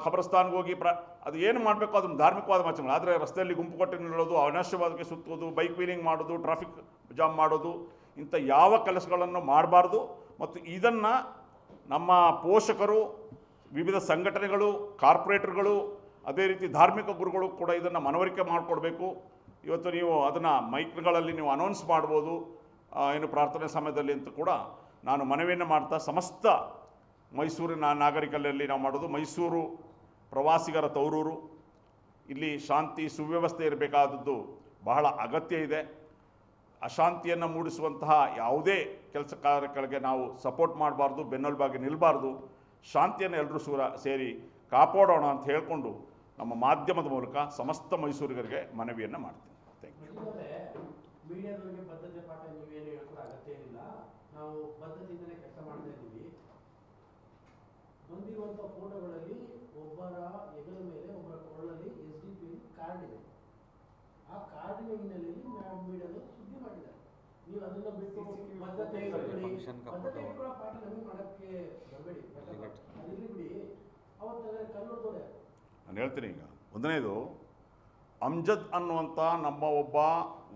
Speaker 1: ಖಬರಸ್ತಾನ್ಗೆ ಹೋಗಿ ಪ್ರಾ, ಅದು ಏನು ಮಾಡಬೇಕು ಅದನ್ನು ಧಾರ್ಮಿಕವಾದ ಮಾಚ ಆದರೆ ರಸ್ತೆಯಲ್ಲಿ ಗುಂಪು ಕೊಟ್ಟು ನಿಲ್ಲೋದು ಅನಾಶ್ಯವಾದಕ್ಕೆ ಸುತ್ತೋದು, ಬೈಕ್ ವೀಲಿಂಗ್ ಮಾಡೋದು, ಟ್ರಾಫಿಕ್ ಜಾಮ್ ಮಾಡೋದು, ಇಂಥ ಯಾವ ಕೆಲಸಗಳನ್ನು ಮಾಡಬಾರ್ದು. ಮತ್ತು ಇದನ್ನು ನಮ್ಮ ಪೋಷಕರು, ವಿವಿಧ ಸಂಘಟನೆಗಳು, ಕಾರ್ಪೊರೇಟರ್ಗಳು, ಅದೇ ರೀತಿ ಧಾರ್ಮಿಕ ಗುರುಗಳು ಕೂಡ ಇದನ್ನು ಮನವರಿಕೆ ಮಾಡಿಕೊಡ್ಬೇಕು. ಇವತ್ತು ನೀವು ಅದನ್ನು ಮೈಕ್ಗಳಲ್ಲಿ ನೀವು ಅನೌನ್ಸ್ ಮಾಡ್ಬೋದು. ಏನು ಪ್ರಾರ್ಥನೆ ಸಮಯದಲ್ಲಿ ಅಂತ ಕೂಡ ನಾನು ಮನವಿಯನ್ನು ಮಾಡ್ತಾ ಸಮಸ್ತ ಮೈಸೂರಿನ ನಾಗರಿಕರಲ್ಲಿ ನಾವು ಮಾಡೋದು ಮೈಸೂರು ಪ್ರವಾಸಿಗರ ತವರೂರು. ಇಲ್ಲಿ ಶಾಂತಿ ಸುವ್ಯವಸ್ಥೆ ಇರಬೇಕಾದದ್ದು ಬಹಳ ಅಗತ್ಯ ಇದೆ. ಅಶಾಂತಿಯನ್ನು ಮೂಡಿಸುವಂತಹ ಯಾವುದೇ ಕೆಲಸ ಕಾರ್ಯಗಳಿಗೆ ನಾವು ಸಪೋರ್ಟ್ ಮಾಡಬಾರ್ದು ಬೆನ್ನೆಲುಬಾಗಿ ನಿಲ್ಲಬಾರ್ದು ಶಾಂತಿಯನ್ನು ಎಲ್ಲರೂ ಸೂರ ಸೇರಿ ಕಾಪಾಡೋಣ ಅಂತ ಹೇಳಿಕೊಂಡು ನಮ್ಮ ಮಾಧ್ಯಮದ ಮೂಲಕ ಸಮಸ್ತ ಮೈಸೂರಿಗರಿಗೆ ಮನವಿಯನ್ನು ಮಾಡ್ತೀನಿ. ಥ್ಯಾಂಕ್ ಯು
Speaker 2: ಇಲ್ಲದೆ ಮೀಡಿಯಾದವರಿಗೆ ಬದ್ಧತೆ ಪಾಠ ನೀವೇನು ಹೇಳ್ಕೊಡೋ ಅಗತ್ಯ ಏನಿಲ್ಲ ನಾವು ಬದ್ಧತೆಯಿಂದಲೇ ಕೆಲಸ ಮಾಡ್ತಾ ಇದ್ದೀವಿ. ಬಂದಿರುವಂಥ ಫೋಟೋಗಳಲ್ಲಿ ಒಬ್ಬರ ಹೆಗಲ ಮೇಲೆ ಒಬ್ಬರ ಕೊರಳಲ್ಲಿ ಎಸ್ ಡಿ ಪಿ ಕಾರ್ಡ್ ಇದೆ. ಆ ಕಾರ್ಡಿನ ಹಿನ್ನೆಲೆಯಲ್ಲಿ ಮೀಡಿಯಾದವರು ಸುದ್ದಿ ಮಾಡಿದ್ದಾರೆ. ನೀವು ಅದನ್ನ ಬಿಟ್ಟು ಬದ್ಧತೆ ಇಟ್ಕೊಳ್ಳಿ.
Speaker 3: function ಕ
Speaker 2: ಬದ್ಧತೆ
Speaker 3: photo.
Speaker 2: ಪಾಠ ನಮಗೆ ಮಾಡಕ್ಕೆ ಬರಬೇಡಿ. ಅದಿರ್ಲಿ ಬಿಡಿ. ಕಲ್ಲು ಕಲ್ಲೊಡ್ದವ್ರೆ
Speaker 1: ನಾನು ಹೇಳ್ತೀನಿ ಈಗ. ಒಂದನೇದು ಅಮ್ಜದ್ ಅನ್ನುವಂಥ ನಮ್ಮ ಒಬ್ಬ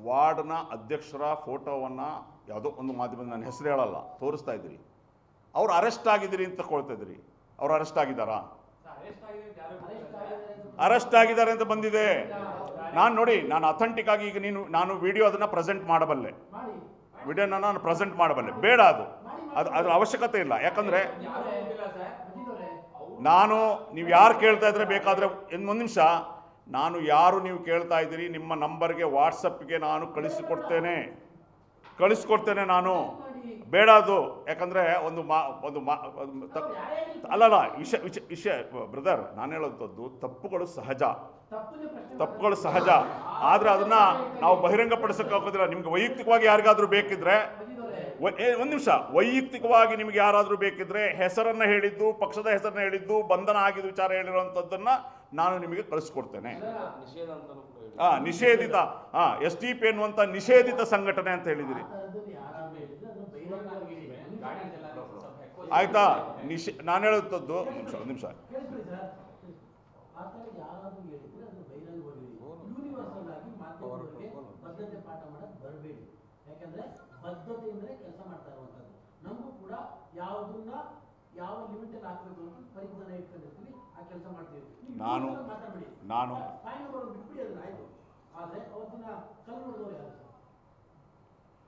Speaker 1: ವಾರ್ಡ್ನ ಅಧ್ಯಕ್ಷರ ಫೋಟೋವನ್ನು ಯಾವುದೋ ಒಂದು ಮಾಧ್ಯಮದ ನನ್ನ ಹೆಸರು ಹೇಳಲ್ಲ, ತೋರಿಸ್ತಾ ಇದ್ದೀರಿ. ಅವ್ರು ಅರೆಸ್ಟ್ ಆಗಿದ್ದೀರಿ ಅಂತ ಕೊಳ್ತಾ ಇದ್ದೀರಿ. ಅವ್ರು ಅರೆಸ್ಟ್ ಆಗಿದ್ದಾರಾ?
Speaker 2: ಅರೆಸ್ಟ್ ಆಗಿದ್ದಾರೆ ಅಂತ
Speaker 1: ಬಂದಿದೆ. ನಾನು ನೋಡಿ, ನಾನು ಅಥೆಂಟಿಕ್ ಆಗಿ ಈಗ ನೀನು, ನಾನು ವಿಡಿಯೋ ಅದನ್ನು ಪ್ರೆಸೆಂಟ್ ಮಾಡಬಲ್ಲೆ.
Speaker 2: ಮಾಡಿ
Speaker 1: ವಿಡಿಯೋನ ನಾನು ಪ್ರೆಸೆಂಟ್ ಮಾಡಬಲ್ಲೆ. ಬೇಡ ಅದು. ಅದು ಅದ್ರ ಅವಶ್ಯಕತೆ ಇಲ್ಲ. ಯಾಕಂದರೆ ನಾನು, ನೀವು ಯಾರು ಕೇಳ್ತಾ ಇದ್ರೆ ಬೇಕಾದರೆ ಒಂದು ನಿಮಿಷ ನಾನು ಯಾರು ನೀವು ಕೇಳ್ತಾ ಇದ್ದೀರಿ? ನಿಮ್ಮ ನಂಬರ್ಗೆ ವಾಟ್ಸಪ್ಗೆ ನಾನು ಕಳಿಸಿಕೊಡ್ತೇನೆ. ಕಳಿಸ್ಕೊಡ್ತೇನೆ ನಾನು. ಬೇಡ ಅದು. ಯಾಕಂದರೆ ಒಂದು ಮಾ ಒಂದು ಮಾ ಅಲ್ಲಲ್ಲ, ವಿಷ ವಿಷ, ವಿಷಯ, ಬ್ರದರ್, ನಾನು ಹೇಳೋಂಥದ್ದು ತಪ್ಪುಗಳು ಸಹಜ. ತಪ್ಪುಗಳು ಸಹಜ. ಆದರೆ ಅದನ್ನು ನಾವು ಬಹಿರಂಗಪಡಿಸೋಕ್ಕಾಗೋದಿಲ್ಲ ನಿಮ್ಗೆ ವೈಯಕ್ತಿಕವಾಗಿ ಯಾರಿಗಾದರೂ ಬೇಕಿದ್ರೆ ಒಂದ್ ನಿಮಿಷ. ವೈಯಕ್ತಿಕವಾಗಿ ನಿಮ್ಗೆ ಯಾರಾದರೂ ಬೇಕಿದ್ರೆ ಹೆಸರನ್ನು ಹೇಳಿದ್ದು, ಪಕ್ಷದ ಹೆಸರನ್ನು ಹೇಳಿದ್ದು, ಬಂಧನ ಆಗಿದ್ದು ವಿಚಾರ ಹೇಳಿರುವಂಥದ್ದನ್ನ ನಾನು ನಿಮಗೆ ಕಳಿಸ್ಕೊಡ್ತೇನೆ.
Speaker 3: ಹಾಂ ಕೂಡ ಹೇಳಿ
Speaker 1: ಆ ನಿಷೇಧಿತ ಆ ಎಸ್ ಟಿ ಪಿ ಎನ್ನುವಂಥ ನಿಷೇಧಿತ ಸಂಘಟನೆ ಅಂತ ಹೇಳಿದಿರಿ. ಆಯ್ತಾ? ನಿಷೇ ನಾನು ಹೇಳುತ್ತದ್ದು ಒಂದು ನಿಮಿಷ ಒಂದು ನಿಮಿಷ.
Speaker 2: ಕೆಲಸ ಮಾಡ್ತಾ ಇರುವಂಥದ್ದು. ನಮಗೂ ಕೂಡ ಯಾವುದನ್ನ ಯಾವ ಲಿಮಿಟ್ ಹಾಕಬೇಕು ಅಂತ ಪರಿಜ್ಞಾನ ಇಟ್ಕೊಂಡಿರ್ತೀವಿ. ಕೆಲಸ ಮಾಡ್ತೀವಿ.
Speaker 1: ನಾನು- ನಾನು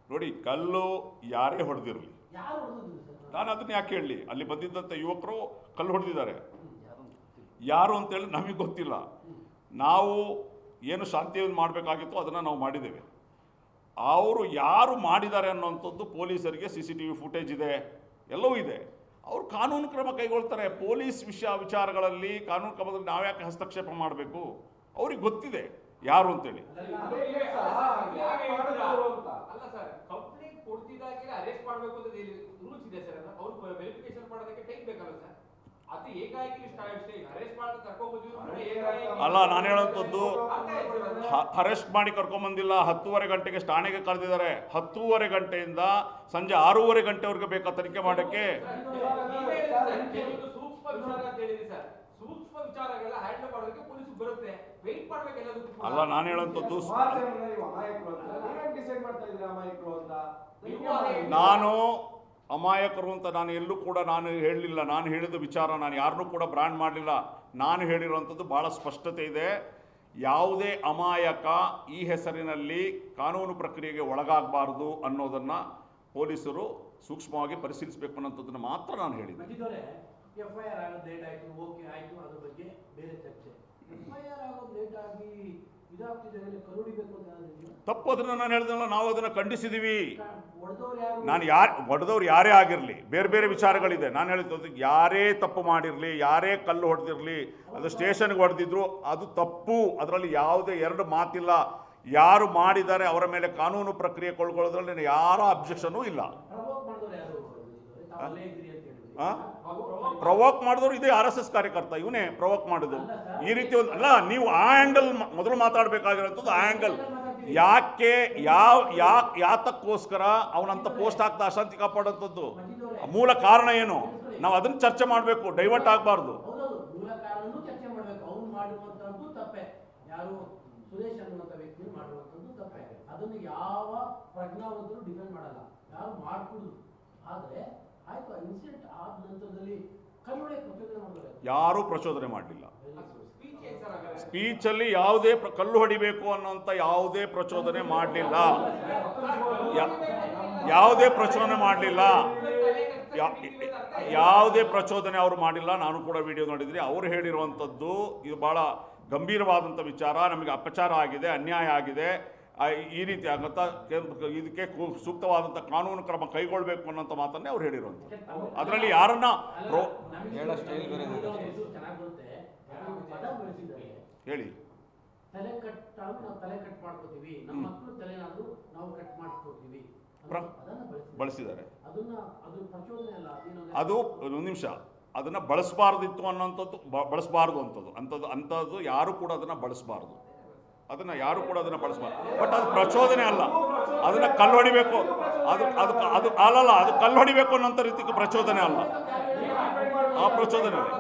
Speaker 1: ನೋಡಿ ಕಲ್ಲು ಯಾರೇ ಹೊಡೆದಿರಲಿ. ನಾನು ಅದನ್ನ ಯಾಕೆ ಹೇಳಲಿ? ಅಲ್ಲಿ ಬಂದಿದ್ದಂಥ ಯುವಕರು ಕಲ್ಲು ಹೊಡೆದಿದ್ದಾರೆ. ಯಾರು ಅಂತೇಳಿ ನಮಗೆ ಗೊತ್ತಿಲ್ಲ. ನಾವು ಏನು ಶಾಂತಿಯನ್ನು ಮಾಡಬೇಕಾಗಿತ್ತು ಅದನ್ನು ನಾವು ಮಾಡಿದ್ದೇವೆ. ಅವರು ಯಾರು ಮಾಡಿದ್ದಾರೆ ಅನ್ನೋಂಥದ್ದು ಪೊಲೀಸರಿಗೆ C C T V footage ಇದೆ. ಎಲ್ಲವೂ ಇದೆ. ಅವರು ಕಾನೂನು ಕ್ರಮ ಕೈಗೊಳ್ತಾರೆ. ಪೊಲೀಸ್ ವಿಷಯ ವಿಚಾರಗಳಲ್ಲಿ ಕಾನೂನು ಕ್ರಮದಲ್ಲಿ ನಾವ್ಯಾಕೆ ಹಸ್ತಕ್ಷೇಪ ಮಾಡಬೇಕು? ಅವ್ರಿಗೆ ಗೊತ್ತಿದೆ ಯಾರು ಅಂತೇಳಿ.
Speaker 4: ಅಲ್ಲ ಸರ್ ಕಂಪ್ಲೇಂಟ್ ಕೊಡ್ತಿದ್ದಾಗೆ ಅರೆಸ್ಟ್ ಮಾಡಬೇಕು ಅಂತ ರೂಲ್ಸ್ ಇದೆ ಸರ್. ಅವ್ರು ವೆರಿಫಿಕೇಶನ್ ಮಾಡೋದಕ್ಕೆ ಟೈಮ್ ಬೇಕಲ್ಲ ಸರ್.
Speaker 1: ಅಲ್ಲ ನಾನು ಹೇಳುವಂಥದ್ದು ಅರೆಸ್ಟ್ ಮಾಡಿ ಕರ್ಕೊಂಬಂದಿಲ್ಲ ಹತ್ತೂವರೆ ಗಂಟೆಗೆ ಠಾಣೆಗೆ ಕರೆದಿದ್ದಾರೆ ಹತ್ತೂವರೆ ಗಂಟೆಯಿಂದ ಸಂಜೆ ಆರೂವರೆ ಗಂಟೆವರೆಗೆ ಬೇಕಾ ತನಿಖೆ ಮಾಡೋಕ್ಕೆ?
Speaker 4: ನೀವೇ ಹೇಳಿದ್ರಿ ಸರ್, ಕೆಲವೊಂದು ವಿಚಾರ ಅಂತ ಹೇಳಿದ್ರಿ ಸರ್ ಸೂಕ್ಷ್ಮ ವಿಚಾರಗಳೆಲ್ಲ ಹ್ಯಾಂಡಲ್ ಮಾಡೋದಕ್ಕೆ ಪೊಲೀಸ್ ಬರುತ್ತೆ ವೆಯ್ಟ್ ಮಾಡ್ಬೇಕು ಎಲ್ಲದಕ್ಕೂ
Speaker 1: ಅಲ್ಲ ನಾನು
Speaker 4: ಹೇಳುವಂಥದ್ದು?
Speaker 1: ನಾನು ಅಮಾಯಕರು ಅಂತ ನಾನು ಎಲ್ಲೂ ಕೂಡ ನಾನು ಹೇಳಲಿಲ್ಲ. ನಾನು ಹೇಳಿದ ವಿಚಾರ ನಾನು ಯಾರನ್ನೂ ಕೂಡ ಬ್ರ್ಯಾಂಡ್ ಮಾಡಲಿಲ್ಲ. ನಾನು ಹೇಳಿರುವಂಥದ್ದು ಭಾಳ ಸ್ಪಷ್ಟತೆ ಇದೆ. ಯಾವುದೇ ಅಮಾಯಕ ಈ ಹೆಸರಿನಲ್ಲಿ ಕಾನೂನು ಪ್ರಕ್ರಿಯೆಗೆ ಒಳಗಾಗಬಾರ್ದು ಅನ್ನೋದನ್ನು ಪೊಲೀಸರು ಸೂಕ್ಷ್ಮವಾಗಿ ಪರಿಶೀಲಿಸಬೇಕು ಅನ್ನೋಂಥದ್ದನ್ನು ಮಾತ್ರ ನಾನು
Speaker 2: ಹೇಳಿದೆ. ಎಫ್ ಐ ಆರ್ ಆಗೋದು ಓಕೆ ಆಯ್ತು ಅದ್ರ ಬಗ್ಗೆ ಬೇರೆ ಚರ್ಚೆ. ಎಫ್ ಐ ಆರ್ ಲೇಟ್ ಆಗಿ
Speaker 1: ತಪ್ಪು ಅದನ್ನು ನಾನು ಹೇಳಿದ್ನಲ್ಲ ನಾವು ಅದನ್ನು
Speaker 2: ಯಾರು?
Speaker 1: ನಾನು ಯಾರು ಹೊಡೆದವ್ರು ಯಾರೇ ಆಗಿರಲಿ ಬೇರೆ ಬೇರೆ ವಿಚಾರಗಳಿದೆ. ನಾನು ಹೇಳಿದ್ದು ಯಾರೇ ತಪ್ಪು ಮಾಡಿರಲಿ ಯಾರೇ ಕಲ್ಲು ಹೊಡೆದಿರಲಿ ಅದು ಸ್ಟೇಷನ್ಗೆ ಹೊಡೆದಿದ್ರು ಅದು ತಪ್ಪು. ಅದರಲ್ಲಿ ಯಾವುದೇ ಎರಡು ಮಾತಿಲ್ಲ. ಯಾರು ಮಾಡಿದ್ದಾರೆ ಅವರ ಮೇಲೆ ಕಾನೂನು ಪ್ರಕ್ರಿಯೆ ಕೊಳ್ಕೊಳ್ಳೋದ್ರಲ್ಲಿ ಯಾರ ಅಬ್ಜೆಕ್ಷನೂ ಇಲ್ಲ.
Speaker 2: ಪ್ರವೋಕ್ ಮಾಡಿದವ್ರು
Speaker 1: ಇದೇ ಆರ್ ಎಸ್ ಎಸ್ ಕಾರ್ಯಕರ್ತ ಇವನೇ ಪ್ರವೋಕ್ ಮಾಡಿದ್ರು ಈ ರೀತಿ ಒಂದು ಅಲ್ಲ ನೀವು ಆ ಆ್ಯಂಗಲ್ ಮೊದಲು ಮಾತಾಡಬೇಕಾಗಿರೋಂಥದ್ದು ಆ್ಯಂಗಲ್ ಯಾಕೆ, ಯಾವ, ಯಾ, ಯಾತಕ್ಕೋಸ್ಕರ ಅವನಂತ ಪೋಸ್ಟ್ ಹಾಕ್ತಾ ಅಶಾಂತಿ ಕಾಪಾಡೋಂಥದ್ದು ಮೂಲ ಕಾರಣ ಏನು? ನಾವು ಅದನ್ನು ಚರ್ಚೆ ಮಾಡಬೇಕು ಡೈವರ್ಟ್ ಆಗಬಾರ್ದು.
Speaker 2: ಯಾರು ಯಾರೂ ಪ್ರಚೋದನೆ
Speaker 1: ಮಾಡಲಿಲ್ಲ
Speaker 4: ಸ್ಪೀಚ್ ಏನ್ ಸರ್ ಹಾಗಾದ್ರೆ?
Speaker 1: ಸ್ಪೀಚಲ್ಲಿ ಯಾವುದೇ ಕಲ್ಲು ಹೊಡಿಬೇಕು ಅನ್ನೋಂಥ ಯಾವುದೇ ಪ್ರಚೋದನೆ ಮಾಡಲಿಲ್ಲ. ಯಾವುದೇ ಪ್ರಚೋದನೆ ಮಾಡಲಿಲ್ಲ. ಯಾವುದೇ ಪ್ರಚೋದನೆ ಅವರು ಮಾಡಿಲ್ಲ. ನಾನು ಕೂಡ ವಿಡಿಯೋ ನೋಡಿದ್ರಿ ಅವರು ಹೇಳಿರುವಂಥದ್ದು ಇದು ಭಾಳ ಗಂಭೀರವಾದಂಥ ವಿಚಾರ. ನಮಗೆ ಅಪಚಾರ ಆಗಿದೆ, ಅನ್ಯಾಯ ಆಗಿದೆ. ಈ ರೀತಿ ಆಗುತ್ತಾ ಇದಕ್ಕೆ ಸೂಕ್ತವಾದಂಥ ಕಾನೂನು ಕ್ರಮ ಕೈಗೊಳ್ಳಬೇಕು ಅನ್ನೋಂಥ ಮಾತನ್ನೇ ಅವ್ರು ಹೇಳಿರೋದು ಅದರಲ್ಲಿ ಯಾರನ್ನ
Speaker 3: ಹೇಳೋ.
Speaker 2: ತಲೆ ಕಟ್ಟಾಗ ನಾವು ತಲೆ ಕಟ್ ಮಾಡ್ಕೋತೀವಿ. ನಮ್ಮ ಮಕ್ಕಳು ತಲೆನಾದ್ರು ನಾವು ಕಟ್ ಮಾಡ್ಕೋತೀವಿ.
Speaker 1: ಬಳಸಿದ್ದಾರೆ.
Speaker 2: ಅದನ್ನ ಅದು ಪ್ರಚೋದನೆ ಅಲ್ಲ
Speaker 1: ಅದು ಒಂದು ನಿಮಿಷ. ಅದನ್ನು ಬಳಸಬಾರ್ದಿತ್ತು ಅನ್ನೋಂಥದ್ದು ಬ- ಬಳಸಬಾರ್ದು ಅಂಥದ್ದು. ಅಂಥದ್ದು ಅಂಥದ್ದು ಯಾರು ಕೂಡ ಅದನ್ನು ಬಳಸಬಾರ್ದು. ಅದನ್ನು ಯಾರು ಕೂಡ ಅದನ್ನು ಬಳಸಬಾರ್ದು. ಬಟ್ ಅದು ಪ್ರಚೋದನೆ ಅಲ್ಲ. ಅದನ್ನು ಕಲ್ಲು ಹೊಡಿಬೇಕು ಅದು ಅದು ಅದು ಅಲ್ಲಲ್ಲ ಅದು ಕಲ್ಲು ಹೊಡಿಬೇಕು ಅನ್ನೋಂಥ ರೀತಿ ಪ್ರಚೋದನೆ ಅಲ್ಲ. ಆ ಪ್ರಚೋದನೆ ಅಲ್ಲ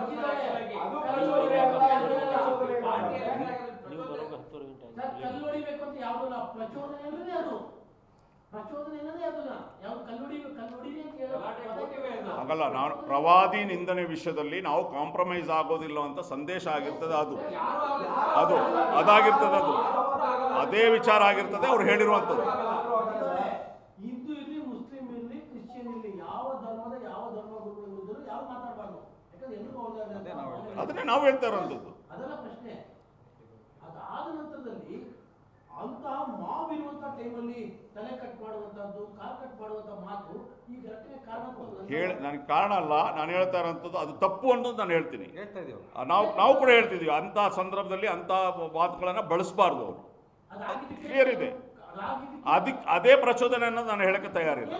Speaker 3: ನೀವು ಬರೋದು ಹತ್ತುವರೆ ಗಂಟೆ
Speaker 2: ಸರ್,
Speaker 3: ಆಗಿದೆ
Speaker 2: ಕಲ್ಲು ಹೊಡಿಬೇಕು ಅಂತ ಯಾವುದಲ್ಲ ಪ್ರಚೋದನೆ ಅನ್ನೋದೇ ಅದು ಪ್ರಚೋದನೆ ಅನ್ನೋದೇ ಅದಲ್ಲ ಯಾವ್ದು ಕಲ್ಲು ಹೊಡಿಬೇಕು ಕಲ್ಲು ಹೊಡಿರಿ ಅಂತ ಹೇಳೋ
Speaker 4: ಗಲಾಟೆ
Speaker 2: ಪದ
Speaker 4: ಕೊಟ್ಟಿವೆ ಅದು.
Speaker 1: ಹಾಗಲ್ಲ ನಾನು ಪ್ರವಾದಿ ನಿಂದನೆ ವಿಷಯದಲ್ಲಿ ನಾವು ಕಾಂಪ್ರಮೈಸ್ ಆಗೋದಿಲ್ಲ ಅಂತ ಸಂದೇಶ ಆಗಿರ್ತದೆ ಅದು. ಅದು ಅದಾಗಿರ್ತದೆ ಅದು. ಅದೇ ವಿಚಾರ ಆಗಿರ್ತದೆ ಅವ್ರು ಹೇಳಿರುವಂಥದ್ದು.
Speaker 2: ಅದನ್ನೇ ನಾವು ಹೇಳ್ತಾ ಇರ್ಲಿ ಕ್ರಿಶ್ಚಿಯನ್ ಇರ್ಲಿ ಯಾವ ಧರ್ಮದ ಯಾವ ಧರ್ಮ ಗುರುಗಳಿದ್ದರೂ ಯಾರು ಮಾತಾಡಬಾರ್ದು ಯಾಕಂದ್ರೆ ಎಲ್ರಿಗೂ ಅವ್ರದ್ದೇ
Speaker 1: ಅದನ್ನೇ ನಾವು ಹೇಳ್ತಾ ಇರೋಂಥದ್ದು
Speaker 2: ಅದೆಲ್ಲ ಪ್ರಶ್ನೆ ಅದಾದ ನಂತರದಲ್ಲಿ ಅಂತಹ ಮಾವ್ ಇರುವಂತಹ ಟೈಮಲ್ಲಿ ತಲೆ ಕಟ್ ಮಾಡುವಂತಹದ್ದು ಕಾಲ್ ಕಟ್ ಮಾಡುವಂತ ಮಾತು ಈ ಘಟನೆ ಕಾರಣ ಅಂತ
Speaker 1: ಹೇಳಿ ನನಗೆ ಕಾರಣ ಅಲ್ಲ ನಾನು ಹೇಳ್ತಾ ಇರೋಂಥದ್ದು ಅದು ತಪ್ಪು ಅನ್ನೋದು ನಾನು ಹೇಳ್ತೀನಿ.
Speaker 5: ಹೇಳ್ತಾ ಇದೀವಿ
Speaker 1: ನಾವು ನಾವು ಕೂಡ ಹೇಳ್ತಿದ್ದೀವಿ ಅಂಥ ಸಂದರ್ಭದಲ್ಲಿ ಅಂಥ ಮಾತುಗಳನ್ನು ಬಳಸಬಾರ್ದು ಅವರು. ಕ್ಲಿಯರ್ ಇದೆ. ಅದಕ್ಕೆ ಅದೇ ಪ್ರಚೋದನೆ ಅನ್ನೋದು ನಾನು ಹೇಳಕ್ಕೆ ತಯಾರಿಲ್ಲ?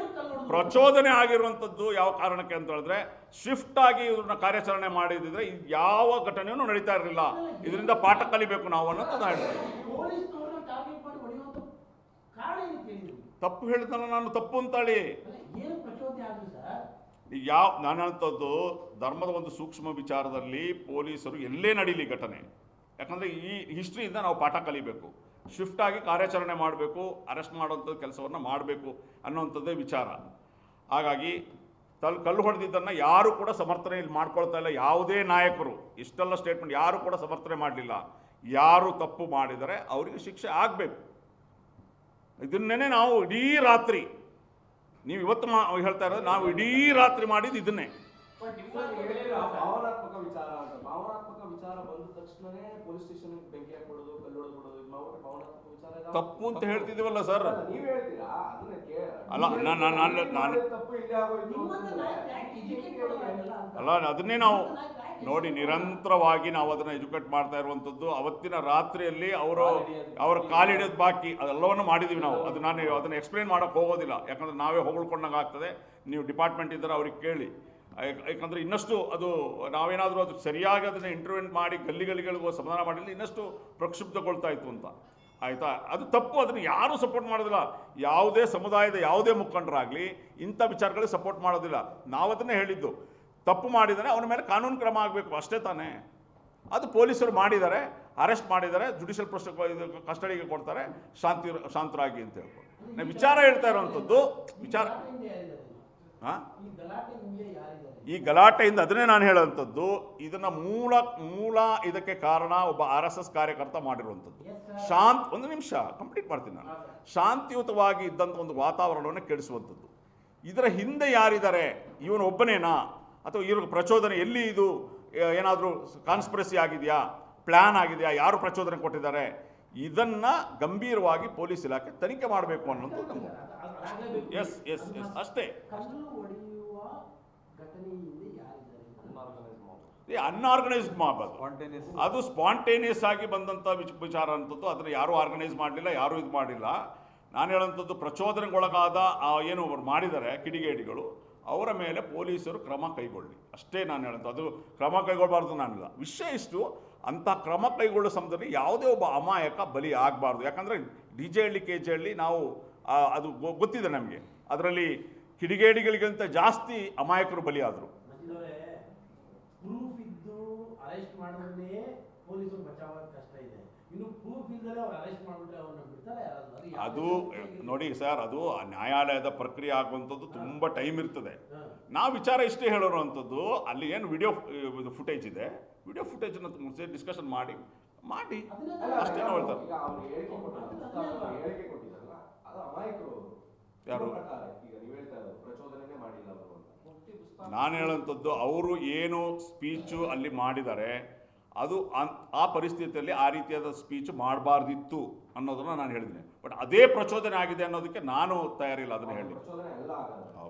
Speaker 1: ಪ್ರಚೋದನೆ ಆಗಿರುವಂಥದ್ದು ಯಾವ ಕಾರಣಕ್ಕೆ ಅಂತ ಹೇಳಿದ್ರೆ ಶಿಫ್ಟ್ ಆಗಿ ಇವ್ರನ್ನ ಕಾರ್ಯಾಚರಣೆ ಮಾಡಿದ್ರೆ ಯಾವ ಘಟನೆಯೂ ನಡೀತಾ ಇರಲಿಲ್ಲ. ಇದರಿಂದ ಪಾಠ ಕಲಿಬೇಕು ನಾವು ಅನ್ನೋದು ನಾನು ಹೇಳ್ತೀನಿ
Speaker 2: ಪೊಲೀಸ್ನವ್ರನ್ನ ಟಾರ್ಗೆಟ್ ಮಾಡಿ ಹೊಡೆಯುವಂತ ಕಾರಣ ಏನು ಕೇಳಿದ್ರು
Speaker 1: ತಪ್ಪು ಹೇಳ್ತಾನ ನಾನು ತಪ್ಪು ಅಂತಾಳೆ. ಯಾವ ನಾನಂಥದ್ದು ಧರ್ಮದ ಒಂದು ಸೂಕ್ಷ್ಮ ವಿಚಾರದಲ್ಲಿ ಪೊಲೀಸರು ಎಲ್ಲೇ ನಡೀಲಿ ಘಟನೆ. ಯಾಕಂದರೆ ಈ ಹಿಸ್ಟ್ರಿಯಿಂದ ನಾವು ಪಾಠ ಕಲಿಬೇಕು. ಶಿಫ್ಟ್ ಆಗಿ ಕಾರ್ಯಾಚರಣೆ ಮಾಡಬೇಕು ಅರೆಸ್ಟ್ ಮಾಡುವಂಥ ಕೆಲಸವನ್ನು ಮಾಡಬೇಕು ಅನ್ನೋವಂಥದ್ದೇ ವಿಚಾರ. ಹಾಗಾಗಿ ತಲ್ ಕಲ್ಲು ಹೊಡೆದಿದ್ದನ್ನು ಯಾರು ಕೂಡ ಸಮರ್ಥನೆ ಇಲ್ಲಿ ಮಾಡ್ಕೊಳ್ತಾ ಇಲ್ಲ. ಯಾವುದೇ ನಾಯಕರು ಇಷ್ಟೆಲ್ಲ ಸ್ಟೇಟ್ಮೆಂಟ್ ಯಾರೂ ಕೂಡ ಸಮರ್ಥನೆ ಮಾಡಲಿಲ್ಲ. ಯಾರು ತಪ್ಪು ಮಾಡಿದರೆ ಅವರಿಗೆ ಶಿಕ್ಷೆ ಆಗಬೇಕು. ಇದನ್ನೇ ನಾವು ಇಡೀ ರಾತ್ರಿ ನೀವು ಇವತ್ತು ಮಾ ಹೇಳ್ತಾ ಇರೋದು ನಾವು ಇಡೀ ರಾತ್ರಿ ಮಾಡಿದ್ದು ಇದನ್ನೇ
Speaker 4: ಬಟ್ ನಿಮ್ಮ
Speaker 5: ಸರ್,
Speaker 4: ಬೆಲೆ
Speaker 5: ಹೇಳಿದ್ರೆ
Speaker 4: ಇಲ್ಲ ಸರ್.
Speaker 5: ಭಾವನಾತ್ಮಕ ವಿಚಾರ ಅಂತ ಭಾವನಾತ್ಮಕ ವಿಚಾರ ಬಂದ ತಕ್ಷಣನೇ ಪೊಲೀಸ್ ಸ್ಟೇಷನ್ ಬೆಂಕಿ ಹಾಕ್ಬಿಡೋದು ಕಲ್ಲು ಹೊಡೆದ್ಬಿಡೋದು ಇದು ಮಾಡ್ಬಿಟ್ರೆ ಭಾವನಾತ್ಮಕ ವಿಚಾರ ಇದೆ.
Speaker 1: ತಪ್ಪು ಅಂತ ಹೇಳ್ತಿದ್ದೀವಲ್ಲ ಸರ್
Speaker 5: ಅಲ್ಲ, ನಾನು ಹೇಳ್ತೀರಾ ಅದನ್ನ ಕೇಳ
Speaker 1: ಅಲ್ಲ, ನಾನ್-. ಅಲ್ಲ ಅದನ್ನೇ ನಾವು ನೋಡಿ ನಿರಂತರವಾಗಿ ನಾವು ಅದನ್ನು ಎಜುಕೇಟ್ ಮಾಡ್ತಾ ಇರುವಂಥದ್ದು. ಅವತ್ತಿನ ರಾತ್ರಿಯಲ್ಲಿ ಅವರು ಅವರ ಕಾಲಿಡೋದು ಬಾಕಿ. ಅದೆಲ್ಲವನ್ನು ಮಾಡಿದ್ದೀವಿ ನಾವು. ಅದು ನಾನು ಅದನ್ನು ಎಕ್ಸ್ಪ್ಲೇನ್ ಮಾಡೋಕ್ಕೆ ಹೋಗೋದಿಲ್ಲ. ಯಾಕಂದರೆ ನಾವೇ ಹೊಗಳ್ಕೊಂಡಂಗೆ ಆಗ್ತದೆ. ನೀವು ಡಿಪಾರ್ಟ್ಮೆಂಟ್ ಇದ್ದರೆ ಅವ್ರಿಗೆ ಕೇಳಿ. ಯಾಕಂದರೆ ಇನ್ನಷ್ಟು ಅದು ನಾವೇನಾದರೂ ಅದು ಸರಿಯಾಗಿ ಅದನ್ನು ಇಂಟರ್ವೆಂಟ್ ಮಾಡಿ ಗಲ್ಲಿ ಗಲ್ಲಿಗಳಿಗೂ ಸಮಾಧಾನ ಮಾಡಿಲ್ಲ. ಇನ್ನಷ್ಟು ಪ್ರಕ್ಷುಬ್ಧಗೊಳ್ತಾ ಇತ್ತು ಅಂತ. ಆಯಿತಾ? ಅದು ತಪ್ಪು. ಅದನ್ನು ಯಾರೂ ಸಪೋರ್ಟ್ ಮಾಡೋದಿಲ್ಲ. ಯಾವುದೇ ಸಮುದಾಯದ ಯಾವುದೇ ಮುಖಂಡರಾಗಲಿ ಇಂಥ ವಿಚಾರಗಳಿಗೆ ಸಪೋರ್ಟ್ ಮಾಡೋದಿಲ್ಲ. ನಾವು ಅದನ್ನೇ ಹೇಳಿದ್ದು. ತಪ್ಪು ಮಾಡಿದರೆ ಅವನ ಮೇಲೆ ಕಾನೂನು ಕ್ರಮ ಆಗಬೇಕು, ಅಷ್ಟೇ ತಾನೇ. ಅದು ಪೊಲೀಸರು ಮಾಡಿದ್ದಾರೆ ಅರೆಸ್ಟ್ ಮಾಡಿದ್ದಾರೆ ಜುಡಿಷಿಯಲ್ ಪ್ರೊಸ್ ಕಸ್ಟಡಿಗೆ ಕೊಡ್ತಾರೆ, ಶಾಂತಿ, ಶಾಂತರಾಗಿ ಅಂತ ಹೇಳ್ಬೋದು. ನಾನು ವಿಚಾರ ಹೇಳ್ತಾ ಇರೋವಂಥದ್ದು, ವಿಚಾರ ಹಾಂ
Speaker 2: ಈ
Speaker 1: ಗಲಾಟೆಯಿಂದ ಅದನ್ನೇ ನಾನು ಹೇಳುವಂಥದ್ದು, ಇದನ್ನ ಮೂಲ ಮೂಲ ಇದಕ್ಕೆ ಕಾರಣ ಒಬ್ಬ ಆರ್ ಎಸ್ ಎಸ್ ಕಾರ್ಯಕರ್ತ ಮಾಡಿರುವಂಥದ್ದು. ಶಾಂತ್, ಒಂದು ನಿಮಿಷ ಕಂಪ್ಲೀಟ್ ಮಾಡ್ತೀನಿ ನಾನು. ಶಾಂತಿಯುತವಾಗಿ ಇದ್ದಂಥ ಒಂದು ವಾತಾವರಣವನ್ನು ಕೆಡಿಸುವಂಥದ್ದು. ಇದರ ಹಿಂದೆ ಯಾರಿದ್ದಾರೆ? ಇವನು ಒಬ್ಬನೇನಾ? ಅಥವಾ ಇವ್ರ ಪ್ರಚೋದನೆ ಎಲ್ಲಿ ಇದು ಏನಾದರೂ ಕಾನ್ಸ್ಪಿರಸಿ ಆಗಿದೆಯಾ ಪ್ಲ್ಯಾನ್ ಆಗಿದೆಯಾ ಯಾರು ಪ್ರಚೋದನೆ ಕೊಟ್ಟಿದ್ದಾರೆ ಇದನ್ನ ಗಂಭೀರವಾಗಿ ಪೊಲೀಸ್ ಇಲಾಖೆ ತನಿಖೆ ಮಾಡಬೇಕು ಅನ್ನೋದು ನಮ್ಮ ಎಸ್ ಎಸ್ ಎಸ್ ಅಷ್ಟೇ. ಅನ್ಆರ್ಗನೈಸ್ಡ್ ಮಾಬ್ ಅದು. ಅದು ಸ್ಪಾಂಟೇನಿಯಸ್ ಆಗಿ ಬಂದಂಥ ವಿಚ್- ವಿಚಾರ ಅಂತದ್ದು ಅದನ್ನು ಯಾರೂ ಆರ್ಗನೈಸ್ ಮಾಡಲಿಲ್ಲ ಯಾರೂ ಇದು ಮಾಡಿಲ್ಲ. ನಾನು ಹೇಳೋಂಥದ್ದು ಪ್ರಚೋದನೆಗೊಳಗಾದ ಏನು ಅವ್ರು ಮಾಡಿದ್ದಾರೆ ಕಿಡಿಗೇಡಿಗಳು ಅವರ ಮೇಲೆ ಪೊಲೀಸರು ಕ್ರಮ ಕೈಗೊಳ್ಳಿ. ಅಷ್ಟೇ ನಾನು ಹೇಳೋದು. ಅದು ಕ್ರಮ ಕೈಗೊಳ್ಳಬಾರ್ದು ನಾನಿಲ್ಲ. ವಿಷಯ ಇಷ್ಟು, ಅಂಥ ಕ್ರಮ ಕೈಗೊಳ್ಳೋ ಸಮಯದಲ್ಲಿ ಯಾವುದೇ ಒಬ್ಬ ಅಮಾಯಕ ಬಲಿ ಆಗಬಾರ್ದು. ಯಾಕಂದರೆ D J Halli, K J Halli ನಾವು ಅದು ಗೊತ್ತಿದೆ ನಮಗೆ. ಅದರಲ್ಲಿ ಕಿಡಿಗೇಡಿಗಳಿಗಿಂತ ಜಾಸ್ತಿ ಅಮಾಯಕರು ಬಲಿಯಾದರು.
Speaker 2: ಅರೆಸ್ಟ್ ಮಾಡಿದ್ರೆ ಪೊಲೀಸರು ಬಚಾವಾಗ ಕಷ್ಟ ಇದೆ. ಇನ್ನು ಪ್ರೂಫ್ ಇಲ್ಲದೆ ಅವ್ರು ಅರೆಸ್ಟ್ ಮಾಡಿಬಿಟ್ರೆ ಅವ್ರನ್ನ? ಅದು
Speaker 1: ನೋಡಿ ಸರ್ ಅದು ಆ ನ್ಯಾಯಾಲಯದ ಪ್ರಕ್ರಿಯೆ ಆಗುವಂಥದ್ದು ತುಂಬ ಟೈಮ್ ಇರ್ತದೆ. ನಾವು ವಿಚಾರ ಇಷ್ಟೇ ಹೇಳೋರು ಅಂಥದ್ದು ಅಲ್ಲಿ ಏನು ವಿಡಿಯೋ ಫುಟೇಜ್ ಇದೆ ವಿಡಿಯೋ ಫುಟೇಜನ್ನು ಡಿಸ್ಕಷನ್ ಮಾಡಿ ಮಾಡಿ ಅಷ್ಟೇನೋ ಹೇಳ್ತಾರೆ. ಯಾರು? ನಾನು ಹೇಳೋಂಥದ್ದು ಅವರು ಏನು ಸ್ಪೀಚು ಅಲ್ಲಿ ಮಾಡಿದ್ದಾರೆ ಅದು ಅನ್- ಆ ಪರಿಸ್ಥಿತಿಯಲ್ಲಿ ಆ ರೀತಿಯಾದ ಸ್ಪೀಚ್ ಮಾಡಬಾರ್ದಿತ್ತು ಅನ್ನೋದನ್ನು ನಾನು ಹೇಳಿದ್ದೀನಿ. ಬಟ್ ಅದೇ ಪ್ರಚೋದನೆ ಆಗಿದೆ ಅನ್ನೋದಕ್ಕೆ ನಾನು ತಯಾರಿಲ್ಲ ಅದನ್ನು ಹೇಳಿ